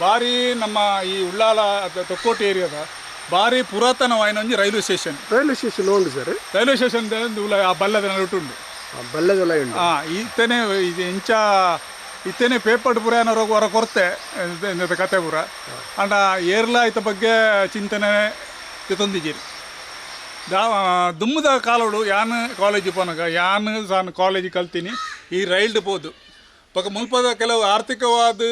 ಭಾರಿ ನಮ್ಮ ಈ ಉಳ್ಳಾಲ ತೊಕ್ಕೋಟಿ ಏರಿಯಾದ ಭಾರಿ ಪುರಾತನವಾಯಿನ ಒಂಜಿ ರೈಲ್ವೆ ಸ್ಟೇಷನ್. ರೈಲ್ವೆ ಸ್ಟೇಷನ್ ಉಂಟು ಸರ್? ರೈಲ್ವೆ ಸ್ಟೇಷನ್ ಆ ಬಲ್ಲದ ನಡುಟುಂಡು ಉಂಡು ಆ ಇತ್ತನೆ ಇದು ಇಂಚ ಇತ್ತೇನೆ ಪೇಪರ್ ಪುರ ಏನಾರು ಹೊರ ಕೊರತೆ ಕತೆ ಪುರ. ಅಂಡ ಏರ್ಲ ಇತ ಬಗ್ಗೆ ಚಿಂತನೆ ತಂದಿದ್ದೀರಿ ದಾ ದುಮ್ಮದ ಕಾಲೋಡು ಯಾನ್ ಕಾಲೇಜ್ ಪೋನಾಗ ಯಾನ್ ಸಾನ್ ಕಾಲೇಜ್ ಕಲ್ತೀನಿ ಈ ರೈಲ್ಡ್ ಪೋದು. ಪಕ್ಕ ಮುಲ್ಪದ ಕೆಲವು ಆರ್ಥಿಕವಾದ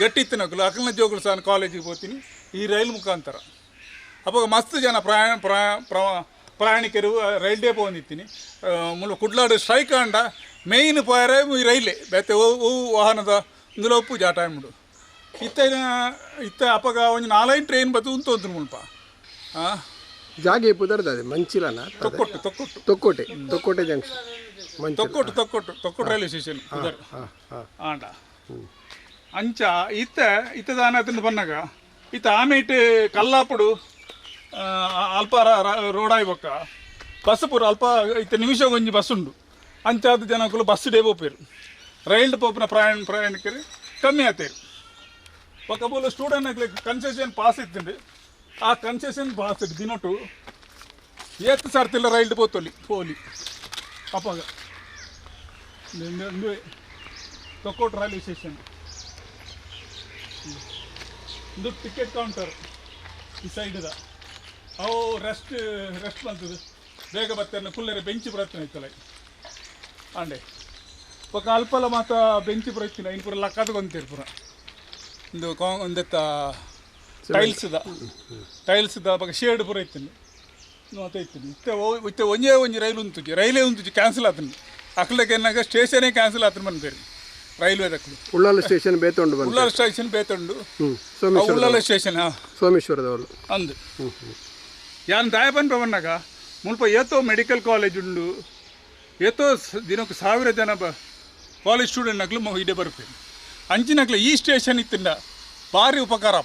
ಗಟ್ಟಿತ್ತಿನ ಅಕಲ್ನ ಜೋಗುಲು ಸಾನ್ ಕಾಲೇಜಿಗೆ ಹೋಗ್ತೀನಿ. ಈ ರೈಲ್ ಮುಖಾಂತರ. ಅವಾಗ ಮಸ್ತ್ ಜನ ಪ್ರಯಾಣ, ಪ್ರಯಾ ರೈಲ್ ಪ್ರಯಾಣಿಕರು ರೈಲ್ಡೇ ಬಂದಿತ್ತೀನಿ ಮುಲ್ಲ ಕುಡ್ಲಾಡು ಸ್ಟ್ರೈಕ್ ಅಂಡ ಮೇಯ್ನ್ ಪಾಯರೆ ಈ ರೈಲೇ. ಬೇತೆ ಓ ವಾಹನದ ಇಂದುಲೊಪ್ಪು ಜಾಟ ಮುಡು ಇತ್ತ ಇತ್ತ ಅಪಗ ಒಂದು ನಾಲ್ಕು ಟ್ರೈನ್ ಬತ್ತು ಅಂತ ಮುಲ್ಪ. ಹಾಂ ಜಾಗೆ ಪುದರ್ದ ಅದೇ ಮಂಚಿಲನ? ತೊಕ್ಕೊಟ್ಟು ತೊಕ್ಕೊಟ್ಟು. ತೊಕ್ಕೋಟೆ ತೊಕ್ಕೋಟೆ ಜಂಕ್ಷನ್ ಮಂಚ ತೊಕ್ಕೊಟ್ಟು ತೊಕ್ಕೊಟ್ಟು ತೊಕ್ಕೊಟ್ಟು ರೈಲ್ವೆ ಸ್ಟೇಷನ್ ಉದರ್ ಹಾಂ ಹಾಂ. ಆಂಡ. ಅಂಚ ಇತ್ತ ಇತ್ತದ ಅನತಿಂದ ಬನ್ನಾಗ ಇತ್ತ ಆಮೇಟ್ ಕಲ್ಲಾಪುಡು ಆ, ಅಲ್ಪ ರೋಡ್ ಆಯ್ಬೊಕ್ಕ. ಬಸ್ ಪೂರ ಅಲ್ಪ ಇತ್ತ ನಿಮಿಷ ಒಂಜಿ ಬಸ್ ಉಂಡು. ಅಂಚಾದ ಜನಕ್ಕೂ ಬಸ್ ಡೇ ಪೋಪೇರು ರೈಲ್ ಪೋಪಿನ ಪ್ರಯಾಣ ಪ್ರಯಾಣಿಕರು ಕಮ್ಮಿ ಆತೇರು. ఒక ಬೋಲು ಸ್ಟೂಡೆಂಟ್ ಕನ್ಸೆಷನ್ ಪಾಸ್ ಇತ್ತಂಡು ಆ ಕನ್ಸೆಷನ್ ಪಾಸ್ ದಿನೊಟ್ಟು ಏತ್ ಸರ್ತಿಲ್ಲ ರೈಲ್ಡ್ ಪೋತೊಲಿ ಪೋಲಿ. ಅಪ್ಪಾಗ ತೊಕ್ಕೋಟ್ ರೈಲ್ವೆ ಸ್ಟೇಷನ್. ಇದು ಟಿಕೆಟ್ ಕೌಂಟರ್ ಈ ಸೈಡ್ದ ಅವು ರೆಸ್ಟ್ ರೆಸ್ಟ್ ಬಂತದ್ದು ಬೇಗ ಬರ್ತಾರೆ ಫುಲ್ಲರೆ ಬೆಂಚ್ ಬರ್ತೇನೆ ಇತ್ತಲ್ಲ ಅಂಡೆ ಪಕ್ಕ ಅಲ್ಪಲ ಮಾತ ಬೆಂಚ್ ಬರತ್ತಿನ ಇನ್ ಪೂರ ಲಕ್ಕದ ಪೂರ. ಒಂದು ಒಂದೆತ್ತ ಟೈಲ್ಸ್ದ ಟೈಲ್ಸ್ದ ಬಗ್ಗೆ ಶೇಡ್ ಪೂರ ಇತ್ತೀನಿ ಮತ್ತೆ ಇತ್ತೀನಿ ಇತ್ತೆ ಮತ್ತೆ ಇತ್ತೆ ಒಂಜೇ ಒಂಜಿ ರೈಲು ಉಂತುಜಿ ರೈಲೇ ಉಂತುಜಿ ಕ್ಯಾನ್ಸಲ್ ಆತನು ಅಕ್ಲಕ್ಕೆ ಏನಾಗ ಸ್ಟೇಷನೇ ಕ್ಯಾನ್ಸಲ್ ಆತನು ಬಂದೇರಿ ರೈಲ್ವೆ ದಕ್ಕಲು ಉಳ್ಳಾಲ ಸ್ಟೇಷನ್ ಬೇತೊಂಡು ಬಂದು ಉಳ್ಳಾಲ ಸ್ಟೇಷನ್ ಬೇತೊಂಡು. ಉಳ್ಳಾಲ ಸ್ಟೇಷನ್ ಸೋಮೇಶ್ವರದವರು. ಅಂದು. ಯಾನ್ ಬಂದ ಪವನ್ನಾಗ ಮುಲ್ಪ ಏತೋ ಮೆಡಿಕಲ್ ಕಾಲೇಜ್ ಉಂಡು. ಏತೋ ದಿನಕ್ಕೆ ಸಾವಿರ ಜನ ಬ ಕಾಲೇಜ್ ಸ್ಟೂಡೆಂಟ್ ನಕ್ಲು ಇಡೇ ಬರ್ಪೇನು ಅಂಚಿನಕ್ಲು ಈ ಸ್ಟೇಷನ್ ಇತ್ತಿಂದ ಭಾರಿ ಉಪಕಾರ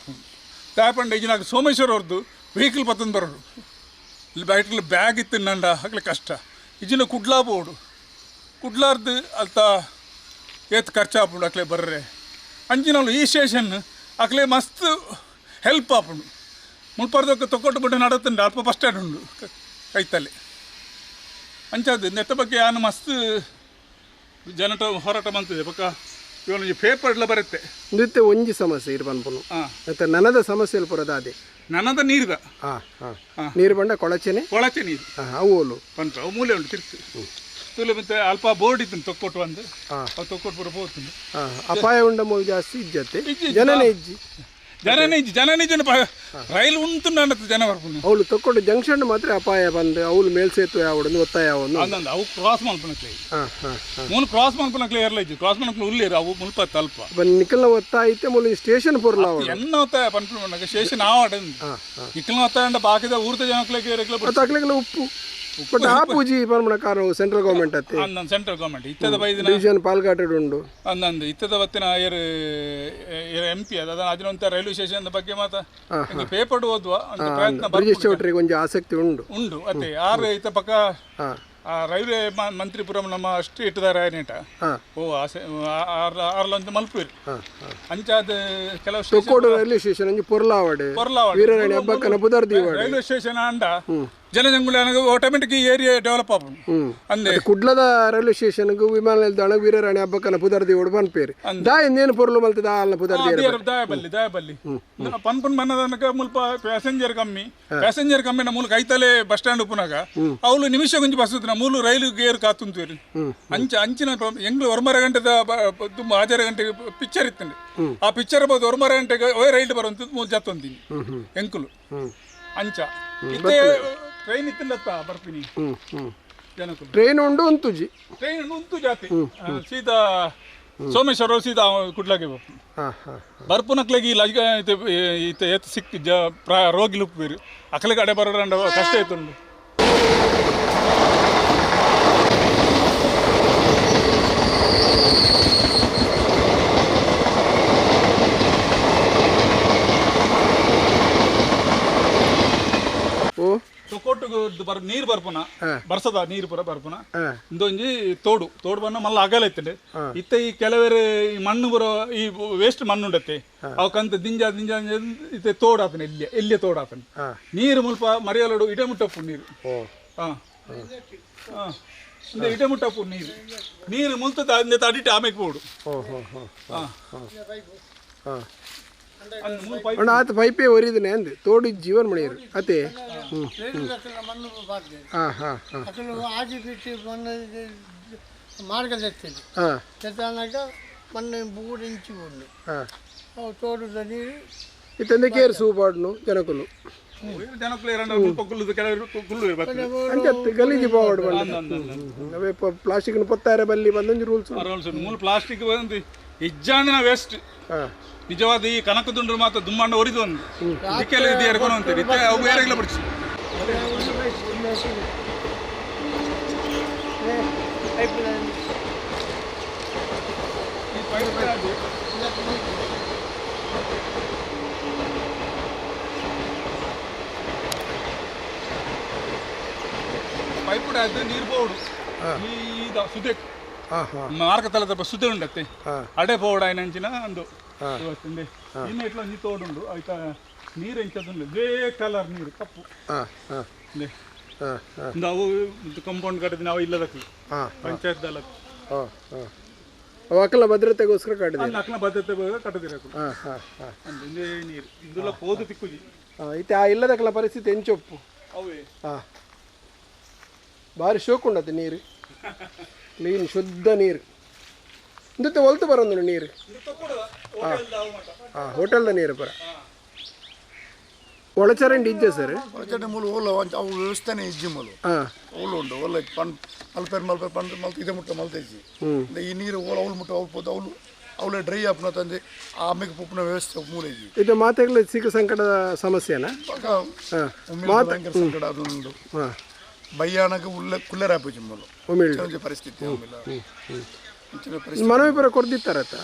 ಆಪು ದಾಯಪಂಡ ಈಜಿನಾಗ ಸೋಮೇಶ್ವರ ಅವ್ರದ್ದು ವೆಹಿಕಲ್ ಬತ್ತಂದು ಬರೋರು. ಇಲ್ಲಿ ಬೈಟ್ಲು ಬ್ಯಾಗ್ ಇತ್ತು ನಂಡ ಹಾಕ್ಲಿಕ್ಕೆ ಕಷ್ಟ. ಇಜಿನ ಕುಡ್ಲಾ ಬೋಡು. ಕುಡ್ಲಾರ್ದು ಅಲ್ತ ಏತ್ ಖರ್ಚಾಪುಂಡು ಅಕ್ಲೆ ಬರ್ರೆ. ಅಂಜಿನವ್ಳು ಈ ಸ್ಟೇಷನ್ ಅಕ್ಲೆ ಮಸ್ತ್ ಹೆಲ್ಪ್ ಆಪುಂಡು. ಮುಳ್ಪರ್ದಕ್ಕೆ ತೊಕ್ಕೊಟ್ಟು ಬಿಟ್ಟು ನಡತ್ತಂಡು, ಅಲ್ಪ ಬಸ್ ಸ್ಟ್ಯಾಂಡ್ ಉಂಡು ಕೈತಲೆ. ಅಂಚದು ನೆತ್ತ ಬಗ್ಗೆ ಯಾನು ಮಸ್ತ್ ಜನಟ ಹೋರಾಟ ಬಂತಿದೆ ಪಕ್ಕ. ಇವನು ಪೇಪರ್ಲ ಬರುತ್ತೆ. ನಿತ್ಯ ಒಂಜಿ ಸಮಸ್ಯೆ ಇರು ಹಾಂ ಮತ್ತೆ ನನದ ಸಮಸ್ಯೆ ಪುರದ ಅದೇ ನನ್ನದ ನೀರ್ದ ಹಾಂ ಹಾಂ ಹಾ. ನೀರು ಬಂಡ ಕೊಳಚೆನೆ ಕೊಳಚೆ ನೀರು. ಅವು ಅವೋಲು ಪಂಚ ಅವು ಮೂಲೆ ಉಂಟು ತಿರ್ತು ತುಲೆ ಮತ್ತೆ ಅಲ್ಪ ಬೋರ್ಡ್ ಇತ್ತು ತೊಕ್ಕೊಟ್ಟು ಒಂದು ಹಾ ಅವು ತೊಕ್ಕೊಟ್ಟು ಹಾಂ ಅಪಾಯ ಉಂಡ ಮೂಲ ಜಾಸ್ತಿ ಇಜ್ಜತ್ತೆ. ಇಜ್ಜಿ, ಜನನೇ ಇಜ್ಜಿ. ಜನನೇ ಇಜ್ಜಿ ಜನನೇ ಜನ ರೈಲು ಉಂಟು ನನ್ನದು ಜನ ಬರ್ಪುನು ಅವಳು ತಕೊಂಡು ಜಂಕ್ಷನ್ ಮಾತ್ರ ಅಪಾಯ ಬಂದು ಅವಳು ಮೇಲ್ಸೇತುವೆ ಅವಡು ಒತ್ತಾಯ ಅವನು ಅಂದಂದು ಅವು ಕ್ರಾಸ್ ಮಾಡ್ಕೊಳಕ್ಲೆ ಹಾಂ ಹಾಂ ಹಾಂ. ಮೂಲ ಕ್ರಾಸ್ ಮಾಡ್ಕೊಳಕ್ಲೆ ಏರ್ಲ ಇದ್ದು ಕ್ರಾಸ್ ಮಾಡ್ಕೊಂಡು ಉಳ್ಳೇರು ಅವು ಮುಲ್ಪ ತಲ್ಪ. ಬನ್ ಒತ್ತಾಯ ಐತೆ ಮೂಲ ಸ್ಟೇಷನ್ ಪೂರ್ಲ ಅವಳು ಎನ್ನ ಒತ್ತಾಯ ಪನ್ಪುಣ ಸ್ಟೇಷನ್ ಆವಾಡ ಇಕ್ಕಲ ಒತ್ತಾಯ ಬಾಕಿದ ಊರ್ದ ಅಕ್ಲೆಲ್ಲ ಉಪ್ಪು. ಬಟ್ ಆ ಪೂಜಿ ಪರ್ಮಣ ಕಾರು ಸೆಂಟ್ರಲ್ ಗೌರ್ಮೆಂಟ್ ಅತ್ತೆ. ಅಂದಂದು ಸೆಂಟ್ರಲ್ ಗೌರ್ಮೆಂಟ್ ಇತ್ತದ ಬೈದಿನ ಡಿವಿಷನ್ ಪಾಲ್ಘಾಟಡ್ ಉಂಡು. ಅಂದಂದು ಇತ್ತದ ಹೊತ್ತಿನ ಏರ್ ಎಂ ಪಿ ಅದ ಅದನ್ನ ರೈಲ್ವೆ ಸ್ಟೇಷನ್ ಬಗ್ಗೆ ಮಾತ ಪೇಪರ್ ಓದುವ ಅಂತ ಪ್ರಯತ್ನ ಬರ್- ಬ್ರಿಜೇಶ್ ಚೌಟ್ರಿಗೆ ಒಂಜಿ ಆಸಕ್ತಿ ಉಂಡು. ಉಂಡು ಅತ್ತೆ ಆರು ಇತ್ತ ಪಕ್ಕ ಆ ರೈಲ್ವೆ ಮಂತ್ರಿಪುರಂ ನಮ್ಮ ಅಷ್ಟು ಇಟ್ಟಿದ್ದಾರೆ ಏನೇಟ ಓ ಆಸೆ ಹಾಂ ಹಾಂ. ಅಂಚಾದ ಕೆಲವು ಸ್ಟೇಷನ್ ರೈಲ್ವೆ ಸ್ಟೇಷನ್ ಪೊರ್ಲಾವಡ್ ಪೊರ್ಲಾವಾಡ. ರೈಲ್ವೆ ಸ್ಟೇಷನ್ ಅಂಡ ಜನಜಂಗುಳಿ ಆಟೋಮೆಟಿಕ್ ಈ ಏರಿಯಾ ಡೆವಲಪ್ ಆಪುಂಡು ಅಂದೆ. ಕುಡ್ಲದ ರೈಲ್ವೆ ಸ್ಟೇಷನ್ಗೂ ವಿಮಾನ ನಿಲ್ದಾಣ ವೀರರಾಣಿ ಹಬ್ಬಕ್ಕನ ಪುದರ್ದಿ ಓಡ್ ಬನ್ಪೇರಿ ದಾ ಇನ್ನೇನು ಪೊರ್ಲು ಮಲ್ತದ ಅಲ್ಲ ಪುದರ್ದಿ ದಾಯ ದಾಯಬಲ್ಲಿ ದಾಯಬಲ್ಲಿ ಪನ್ಪುನ್ ಮನ್ನದನಕ ಮುಲ್ಪ ಪ್ಯಾಸೆಂಜರ್ ಕಮ್ಮಿ. ಪ್ಯಾಸೆಂಜರ್ ಕಮ್ಮಿ ನ ಮೂಲಕ ಐತಲೆ ಬಸ್ ಸ್ಟ್ಯಾಂಡ್ ಉಪ್ಪುನಾಗ ಅವಳು ನಿಮಿಷ ಗುಂಜಿ ಬಸ್ ಮೂಲು ರೈಲು ಗೇರ್ ಕಾತುಂತೀರಿ ಅಂಚ ಅಂಚಿನ ಎಂಗ್ಲು ಒರ್ಮರ ಗಂಟೆದ ತುಂಬ ಆಜಾರ ಗಂಟೆಗೆ ಪಿಕ್ಚರ್ ಇತ್ತಂడి ಆ ಪಿಕ್ಚರ್ ಬೋದು ಒರ್ಮರ ಗಂಟೆಗೆ ಓ ರೈಲ್ ಬರುವಂತ ಮೂಲ ಜತ್ತೊಂದಿನಿ ಎಂಕುಲು ಅಂಚ. ಇತ್ತೆ ಟ್ರೈನ್ ಇತ್ತಿಂದತ್ತ ಬರ್ತೀನಿ. ಹ್ಮ್ ಹ್ಮ್. ಜನಕುಲು. ಟ್ರೈನ್ ಉಂಡು ಉಂತುಜಿ. ಟ್ರೈನ್ ಉಂಟು ಜಾತಿ ಸೀತಾ ಸೀದಾ ಸೋಮೇಶ್ವರ ಸೀದಾ ಕುಡ್ಲಾಗೆ ಬರ್ಪುನಕ್ಲೆಗೆ ಈ ಲಜ್ಗ ಇತ್ತೆ ಎತ್ತು ಎತ್ ಸಿಕ್ಕಿ ಜ ಪ್ರಾ ರೋಗಿ ಲುಪ್ಪೀರು ಅಕ್ಲೆ ಕಡೆ ಬರೋರಂಡ ಕಷ್ಟ ಆಯ್ತುಂಡು. ಒಟ್ಟುಗು ಬರ್ ನೀರು ಬರ್ಪುನ ಬರ್ಸದ ನೀರು ಪೂರ ಬರ್ಪುನ. ಇಂದೊಂಜಿ ತೋಡು ತೋಡು ಬಣ್ಣ ಮಲ್ಲ ಅಗಲ ಇತ್ತೆ ಇತ್ತ ಈ ಕೆಲವೇರು ಈ ಮಣ್ಣು ಬರೋ ಈ ವೇಸ್ಟ್ ಮಣ್ಣು ಉಂಡತ್ತೆ. ಅವಕ್ಕಂತ ದಿಂಜ ದಿಂಜ ಇತ್ತೆ ತೋಡು ಆತನ ಎಲ್ಲೆ ಎಲ್ಲಿಯ ತೋಡು ಆತನ. ನೀರು ಮುಲ್ಪ ಮರಿಯಲಡು ಇಡೆ ಮುಟ್ಟಪ್ಪು ನೀರು ಇಡೆ ಮುಟ್ಟಪ್ಪು ನೀರು. ನೀರು ಮುಲ್ತದ ಅಂದೆ ತಡಿಟ್ಟು ಆಮೇಲೆ ಪೋಡು ಓ ಹೋ ಹೋ ಹಾ ಹಾ ಅಂದ್ ಮೂಲ ಪೈಪ್ ಅಣ್ಣ ಆತ ಪೈಪೇ ಒರಿದನೆ ಅಂದೆ ತೋಡು ಜೀವನ್ ಮಣಿಯರು ಅತೆ ಹ್ಮ್ ಮಣ್ಣು ಬಾರ್ದು ಹಾ ಹಾ ಹಾ అసలు ఆగి పెట్టి మొన్న మార్గలు తెచ్చింది ಹಾ తెచ్చాక మొన్న బూరించి ఉంది ಹಾ తోడు నీరు ಇತ್ತಂದೆ ಕೇರ್ ಸೂಪಾಡ್ನು ಜನಕುಲು ಜನಕ್ಕೂ ಎರಡು ಮುಲ್ಪ ಕುಲ್ಲುದು ಕೆಲವರು ಕುಲ್ಲು ಬರ್ತದೆ ಅಂಚತ್ತು ಗಲೀಜು ಪಾವಾಡು ಬಂದ ಅವೇ ಪ್ಲಾಸ್ಟಿಕ್ ಪತ್ತಾರೆ ಬಲ್ಲಿ ಬಂದೊಂದು ರೂಲ್ಸ್ ರೂಲ್ಸ್ ಮೂಲ ಪ್ಲಾಸ್ಟಿಕ್ ಬಂದು ಇಜ್ಜಾಂದಿನ ವೇಸ್ಟ್ ಹಾ ನಿಜವಾದ ಈ ಕನಕದುಂಡ್ರು ಮಾತ್ರ ದುಮ್ಮಣ್ಣ ಒರಿದು ಒಂದು. ಇದಕ್ಕೆಲ್ಲ ಇದು ಎರ್ಕೊಂಡು ಇತ್ತೆ ಅವು ಯಾರಿಗೆಲ್ಲ ಬಿಡಿಸಿ. ಪೈಪ್ ಕೂಡ ಅದು ನೀರು ಬೋಡು ಈ ಸುದೆ ಹಾ ಹಾ. ಮಾರ್ಗ ತಲದ ಸುದೆ ಉಂಡತ್ತೆ. ಅಡೆ ಬೋರ್ಡ್ ಆಯ್ನಂಚಿನ ಒಂದು ಇವತ್ತಿಂದೆ ಇನ್ನು ಇಟ್ಲ ನೀ ತೋಡುಂಡು ಆಯ್ತಾ? ನೀರು ಎಂಚದುಂಡು ಬೇ ಕಲರ್ ನೀರು ಕಪ್ಪು. ಹಾ ಹಾ. ಇಂದೆ ಹಾ ಹಾ. ಇಂದ ಅವು ಕಂಪೌಂಡ್ ಕಟ್ಟಿದ ನಾವು ಇಲ್ಲದಕ್ಕೆ ಹಾ ಪಂಚಾಯತ್ ದಲ ಹಾ ಹಾ. ಅವು ಅಕ್ಕಲ ಭದ್ರತೆಗೋಸ್ಕರ ಕಾಡಿದೆ ಅಕ್ಕಲ ಭದ್ರತೆ ಕಟ್ಟದಿರ ಕಟ್ಟದಿರಕು ಹಾ ಹಾ ಹಾ. ನೀರು. ಇಂದುಲ ಪೋದು ತಿಕ್ಕುಜಿ ಇತ್ತೆ ಆ ಇಲ್ಲದಕ್ಕಲ ಪರಿಸ್ಥಿತಿ ಎಂಚೊಪ್ಪು ಅವೇ. ಹಾ. ಭಾರಿ ಶೋಕ್ ಉಂಡತ್ತೆ ನೀರು. ಕ್ಲೀನ್ ಶುದ್ಧ ನೀರು. ಇಂದತ್ತೆ ಒಲ್ತು ಬರೋದು ನೀರು. ಹಾ ಹೋಟೆಲ್ದ ನೀರು ಬರ ಒಳಚರಂಡಿ ಇದ್ದೆ ಸರ್ ಒಳಚರಂಡಿ ಮೂಲ ಓಲ ಅವು ವ್ಯವಸ್ಥೆನೇ ಇಜ್ಜಿ ಮೂಲ. ಹಾ. ಓಲು ಉಂಡು ಓಲ ಪನ್ ಮಲ್ಪೇರ್ ಮಲ್ಪೇರ್ ಪಂಡ್ ಮಲ್ತ ಇದೆ ಮುಟ್ಟ ಮಲ್ತೇಜಿ ಈ ನೀರು ಓಲ ಅವ್ಲು ಮುಟ್ಟ ಅವಳು ಪೋದು ಅವಳು ಅವಳೆ ಡ್ರೈ ಆಪ್ನ ತಂದೆ ಆಮೇಲೆ ಪುಪ್ಪನ ವ್ಯವಸ್ಥೆ ಮೂಲೇಜಿ ಇದು ಮಾತೆಗಳ ಸಿಕ್ಕ ಸಂಕಟದ ಸಮಸ್ಯೆನಾ? ಹಾ. ಭಯಂಕರ ಸಂಕಟ ಅದೊಂದು ಹಾ. ಭಯಾನಕ ಉಲ್ಲ ಕುಲ್ಲರ ಆಪೇಜಿ ಮೂಲ. ಪರಿಸ್ಥಿತಿ ಮನವಿ ಬರ ಕೊಡ್ದಿತ್ತಾರತ್ತ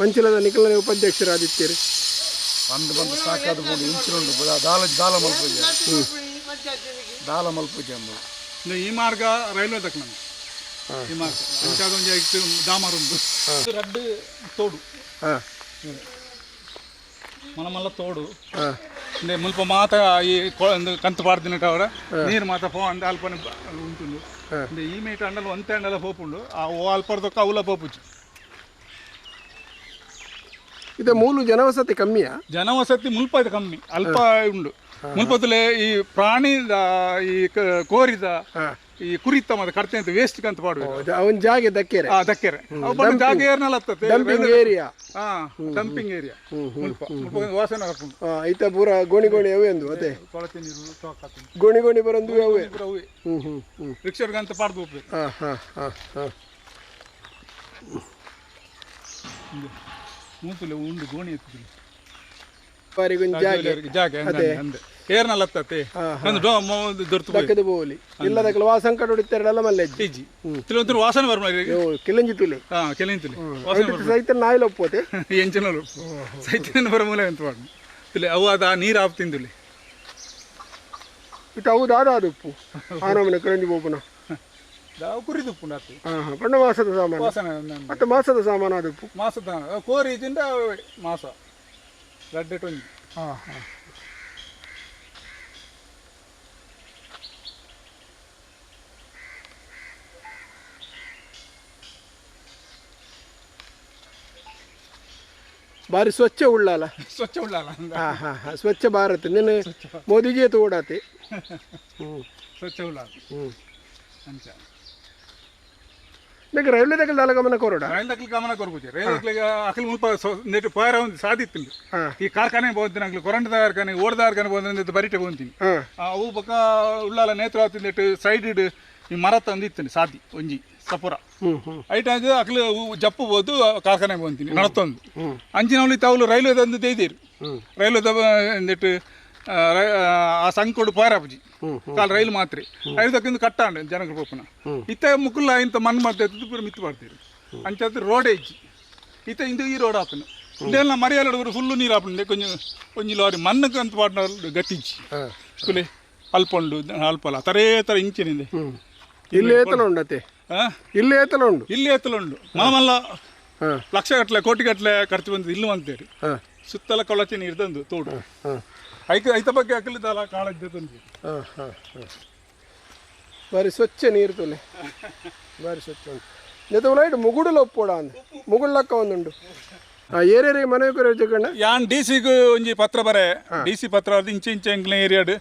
ಮಂಚಿಲದ ನಿಖಲನೆ ಉಪಾಧ್ಯಕ್ಷರಾದಿತ್ತೀರಿ ಒಂದು ಬಂದು ಸಾಕಾದ ಬಂದು ಇಂಚಿನೊಂದು ದಾಲ ದಾಲ ಮಲ್ಪೂಜೆ. ದಾಲ ಮಲ್ಪೂಜೆ ಅಂದ್ರೆ ಈ ಮಾರ್ಗ ರೈಲ್ವೆ ತಕ್ಕ ನಮ್ಗೆ ಈ ಮಾರ್ಗ. ಅಂಚಾದೊಂದು ಇಟ್ಟು ದಾಮರ್ ಉಂಟು ರಡ್ಡು ತೋಡು. ಮನಮಲ್ಲ ತೋಡು. అంటే మునుపు మాత ఈ కంత పాడుతున్న కావడ నీరు మాత పో అంద అల్పని ఉంటుంది అంటే ఈ మీట అండలు వంత అండల పోపుండు ఆ ఓ అల్పడదొక్క అవుల పోపుచ్చు ಇದು ಮೂಲು ಜನವಸತಿ ಕಮ್ಮಿಯಾ ಜನವಸತಿ ಮುಲ್ಪ ಇದು ಕಮ್ಮಿ ಅಲ್ಪ ಉಂಡು ಮುಲ್ಪದಲೆ ಈ ಪ್ರಾಣಿದ ಈ ಕೋರಿದ ಈ ಕುರಿತ ಮತ್ತೆ ಕರ್ತೆ ಅಂತ ವೇಸ್ಟ್ ಅಂತ ಮಾಡಬೇಕು ಅವನ ಜಾಗೆ ದಕ್ಕೆರೆ. ಆ ದಕ್ಕೆರೆ. ಅವನ ಜಾಗ ಏರ್ನಲ್ಲ ಹತ್ತತ್ತೆ. ಡಂಪಿಂಗ್ ಏರಿಯಾ ಹಾ ಡಂಪಿಂಗ್ ಏರಿಯಾ ಮುಲ್ಪ ಮುಲ್ಪ ವಾಸನೆ ಹಾಕೊಂಡು ಐತ ಪೂರ ಗೋಣಿ ಗೋಣಿ ಅವೇ ಅಂದು? ಅದೇ ಕೊಳತೆ ನೀರು ಹಾಕೊಂಡು ಗೋಣಿ ಗೋಣಿ ಬರಂದು ಅವೆ ಅವೇ ಹ್ಮ್ ಹ್ಮ್ ಹ್ಮ್. ರಿಕ್ಷರ್ಗಂತ ಪಾಡ್ದು ಹೋಗ್ಬೇಕು. ಹಾ ಹಾ ಹಾ. ಹಾ ಮೂತುಲೆ ಉಂಡು ಗೋಣಿ ಎತ್ತಿದ್ರು. ಬಾರಿಗೊಂದು ಜಾಗೆ. ಜಾಗ ಅಂದೆ. ಅಂದೆ ಏರ್ನಲ್ಲ ಹತ್ತತ್ತೆ ಒಂದು ಡೋ ದೊರ್ತು ಹೋಯ್ ದಕ್ಕದ ಬೋಲಿ. ಇಲ್ಲದಕ್ಕಲ ವಾ ಸಂಕಟ ಹೊಡಿತಾರಲ್ಲ ಮಲ್ಲೆಜ್ಜಿ ಟೀಜಿ ತಿರುವಂತರ ವಾಸನೆ ಬರ್ಮ ಕಿಲಂಜಿ ತುಲೆ. ಹಾ ವಾಸನೆ ಬರ್ಮ ಸಹಿತ ನಾಯಿಲ್ ಒಪ್ಪೋತೆ ಎಂಚಿನಲು ಸೈತಿನ ಬರಮೂಲ ಅಂತ ಮಾಡಿ ಅವು ಅದ ನೀರು ಆಪ್ ತಿಂದುಲಿ. ಇಟ್ಟು ಅವು ದಾದ ಅದು ಉಪ್ಪು. ಕಿಲಂಜಿ ಬೋಪುನ. ಮಾಸದ ಸಾಮಾನು. ಮತ್ತೆ ಮಾಸದ ಸಾಮಾನು ಅದು ಉಪ್ಪು. ಮಾಸದ ಕೋರಿ ಇದಿಂದ ಮಾಸ. ಗಡ್ಡೆ ಟೊಂಜಿ ಹಾ ಹಾ ಬಾರಿ ಸ್ವಚ್ಛ ಉಳ್ಳಾಲ ಸ್ವಚ್ಛ ಉಳ್ಳಲ್ಲ ಅಂದ ಹಾ ಹಾ ಹಾ ಸ್ವಚ್ಛ ಭಾರತ್ ನಿನ್ನ ಮೋದಿಜಿ ತೋಡಾತೆ ಹ್ಮ್ ಸ್ವಚ್ಛ ಉಳ್ಳಲ್ಲ ಹ್ಮ್ ಅಂಚ ಈಗ ರೈಲ್ವೆ దగ్గర దాని గమన కోరడా ರೈಲ್ ದಕ್ಲಿ ಗಮನ ಕೊರ್ಬುಜಿ ರೈಲ್ ದಕ್ಲಿಗ ಅಖಿಲ್ ಮುಲ್ಪ ನೆಟ್ಟು ಪಾರ ಒಂದು ಸಾಧಿತ್ತಿಲ್ಲ ಹಾ ಈ ಕಾರ್ಖಾನೆ ಬೋದಿನ ಅಕ್ಲಿ ಕೊರಂಟ ಕಾರ್ಖಾನೆ ಓಡದ ಕಾರ್ಖಾನೆ ಬೋದ ಬರಿಟೆ ಬೋಂತೀನಿ ಹಾ ಅವು ಬೊಕ್ಕ ಉಳ್ಳಾಲ ನೇತ್ರಾವತಿ ಸೈಡ್ ಇಡ್ ಈ ಮರ ತಂದಿತ್ತೇನೆ ಸಾದಿ ಒಂಜಿ ಸಪುರ ಹ್ಮ್ ಹ್ಮ್ ಐಟಾಗ ಅಕ್ಲು ಜಪ್ಪು ಬೋದು ಕಾರ್ಖಾನೆ ಬೋಂತೀನಿ ನಡತೊಂದು ಹ್ಮ್. ಅಂಚಿನವಳಿ ತಾವುಲು ರೈಲ್ವೆ ತಂದು ತೆಯ್ದಿರು ಹ್ಮ್. ರೈಲ್ವೆ ದಬ ಎಂದಿಟ್ಟು ಆ, ಆ ಸಂಕೋಡು ಪಾರಾಪುಜಿ ಕಾಲ ರೈಲು ಮಾತ್ರೆ. ಐದಕ್ಕಿಂದು ಕಟ್ಟಾಂಡು ಜನಗಳ ಪೋಪುನ ಇತ್ತ ಮುಕ್ಕುಲ್ಲ ಇಂತ ಮಣ್ಣು ಮಾಡ್ತಾ ಪೂರ ಮಿತ್ತು ಮಾಡ್ತೀರಿ. ಅಂಚದ್ದು ರೋಡ್ ಐಜಿ. ಇತ್ತ ಇಂದು ಈ ರೋಡ್ ಆಪನು ಇಂದೆಲ್ಲ ಮರಿಯಾಲ ಫುಲ್ಲು ನೀರು ಆಪುಂಡೆ ಕೊಂಚ ಒಂಜಿ ಲಾರಿ ಮಣ್ಣಕ್ಕೆ ಅಂತ ಪಾಡ್ನ ಹಾ. ಕುಲೆ ಅಲ್ಪುಂಡು ಅಲ್ಪಲ್ಲ ತರೇ ತರ ಇಂಚಿನಿಂದೆ. ಇಲ್ಲಿ ಏತಲ ಉಂಡತೆ? ಇಲ್ಲಿ ಏತಲ ಉಂಡು? ಇಲ್ಲಿ ಎತ್ತಲ ಉಂಡು. ಮಾಮಲ್ಲ ಲಕ್ಷ ಗಟ್ಟಲೆ ಕೋಟಿ ಗಟ್ಟಲೆ ಖರ್ಚು ಬಂದಿದ್ದು ಇಲ್ಲೂ ಅಂತೇಳಿ ಸುತ್ತಲ ಕೊಳಚೆ ನೀರು ತಂದು ತೋಡು. ಐಕ ಐತ ಬಗ್ಗೆ ಹಾಕಲಿದ್ದಲ್ಲ ಕಾಳಜ್ಜೆ ತಂದು. ಹಾಂ ಹಾಂ ಹಾಂ. ಬಾರಿ ಸ್ವಚ್ಛ ನೀರು ತುಲೆ. ಬಾರಿ ಸ್ವಚ್ಛ ಉಂಟು. ನೆತ ಉಲಾಯ್ಡು ಮುಗುಡುಲ ಒಪ್ಪೋಡ ಅಂದ. ಮುಗುಳ್ಲಕ್ಕ ಒಂದುಂಡು ಏರಿಯರಿ ಮನೆ ಕೊರೆ ಜಗಣ್ಣ ಯಾನ್ ಡಿ ಸಿಗ್ ಒಂಜಿ ಪತ್ರ ಬರೆ. ಡಿ ಸಿ ಪತ್ರ ಅದು ಇಂಚೆ ಇಂಚೆ ಎಂಕ್ಲ ಏರಿಯಾಡ್.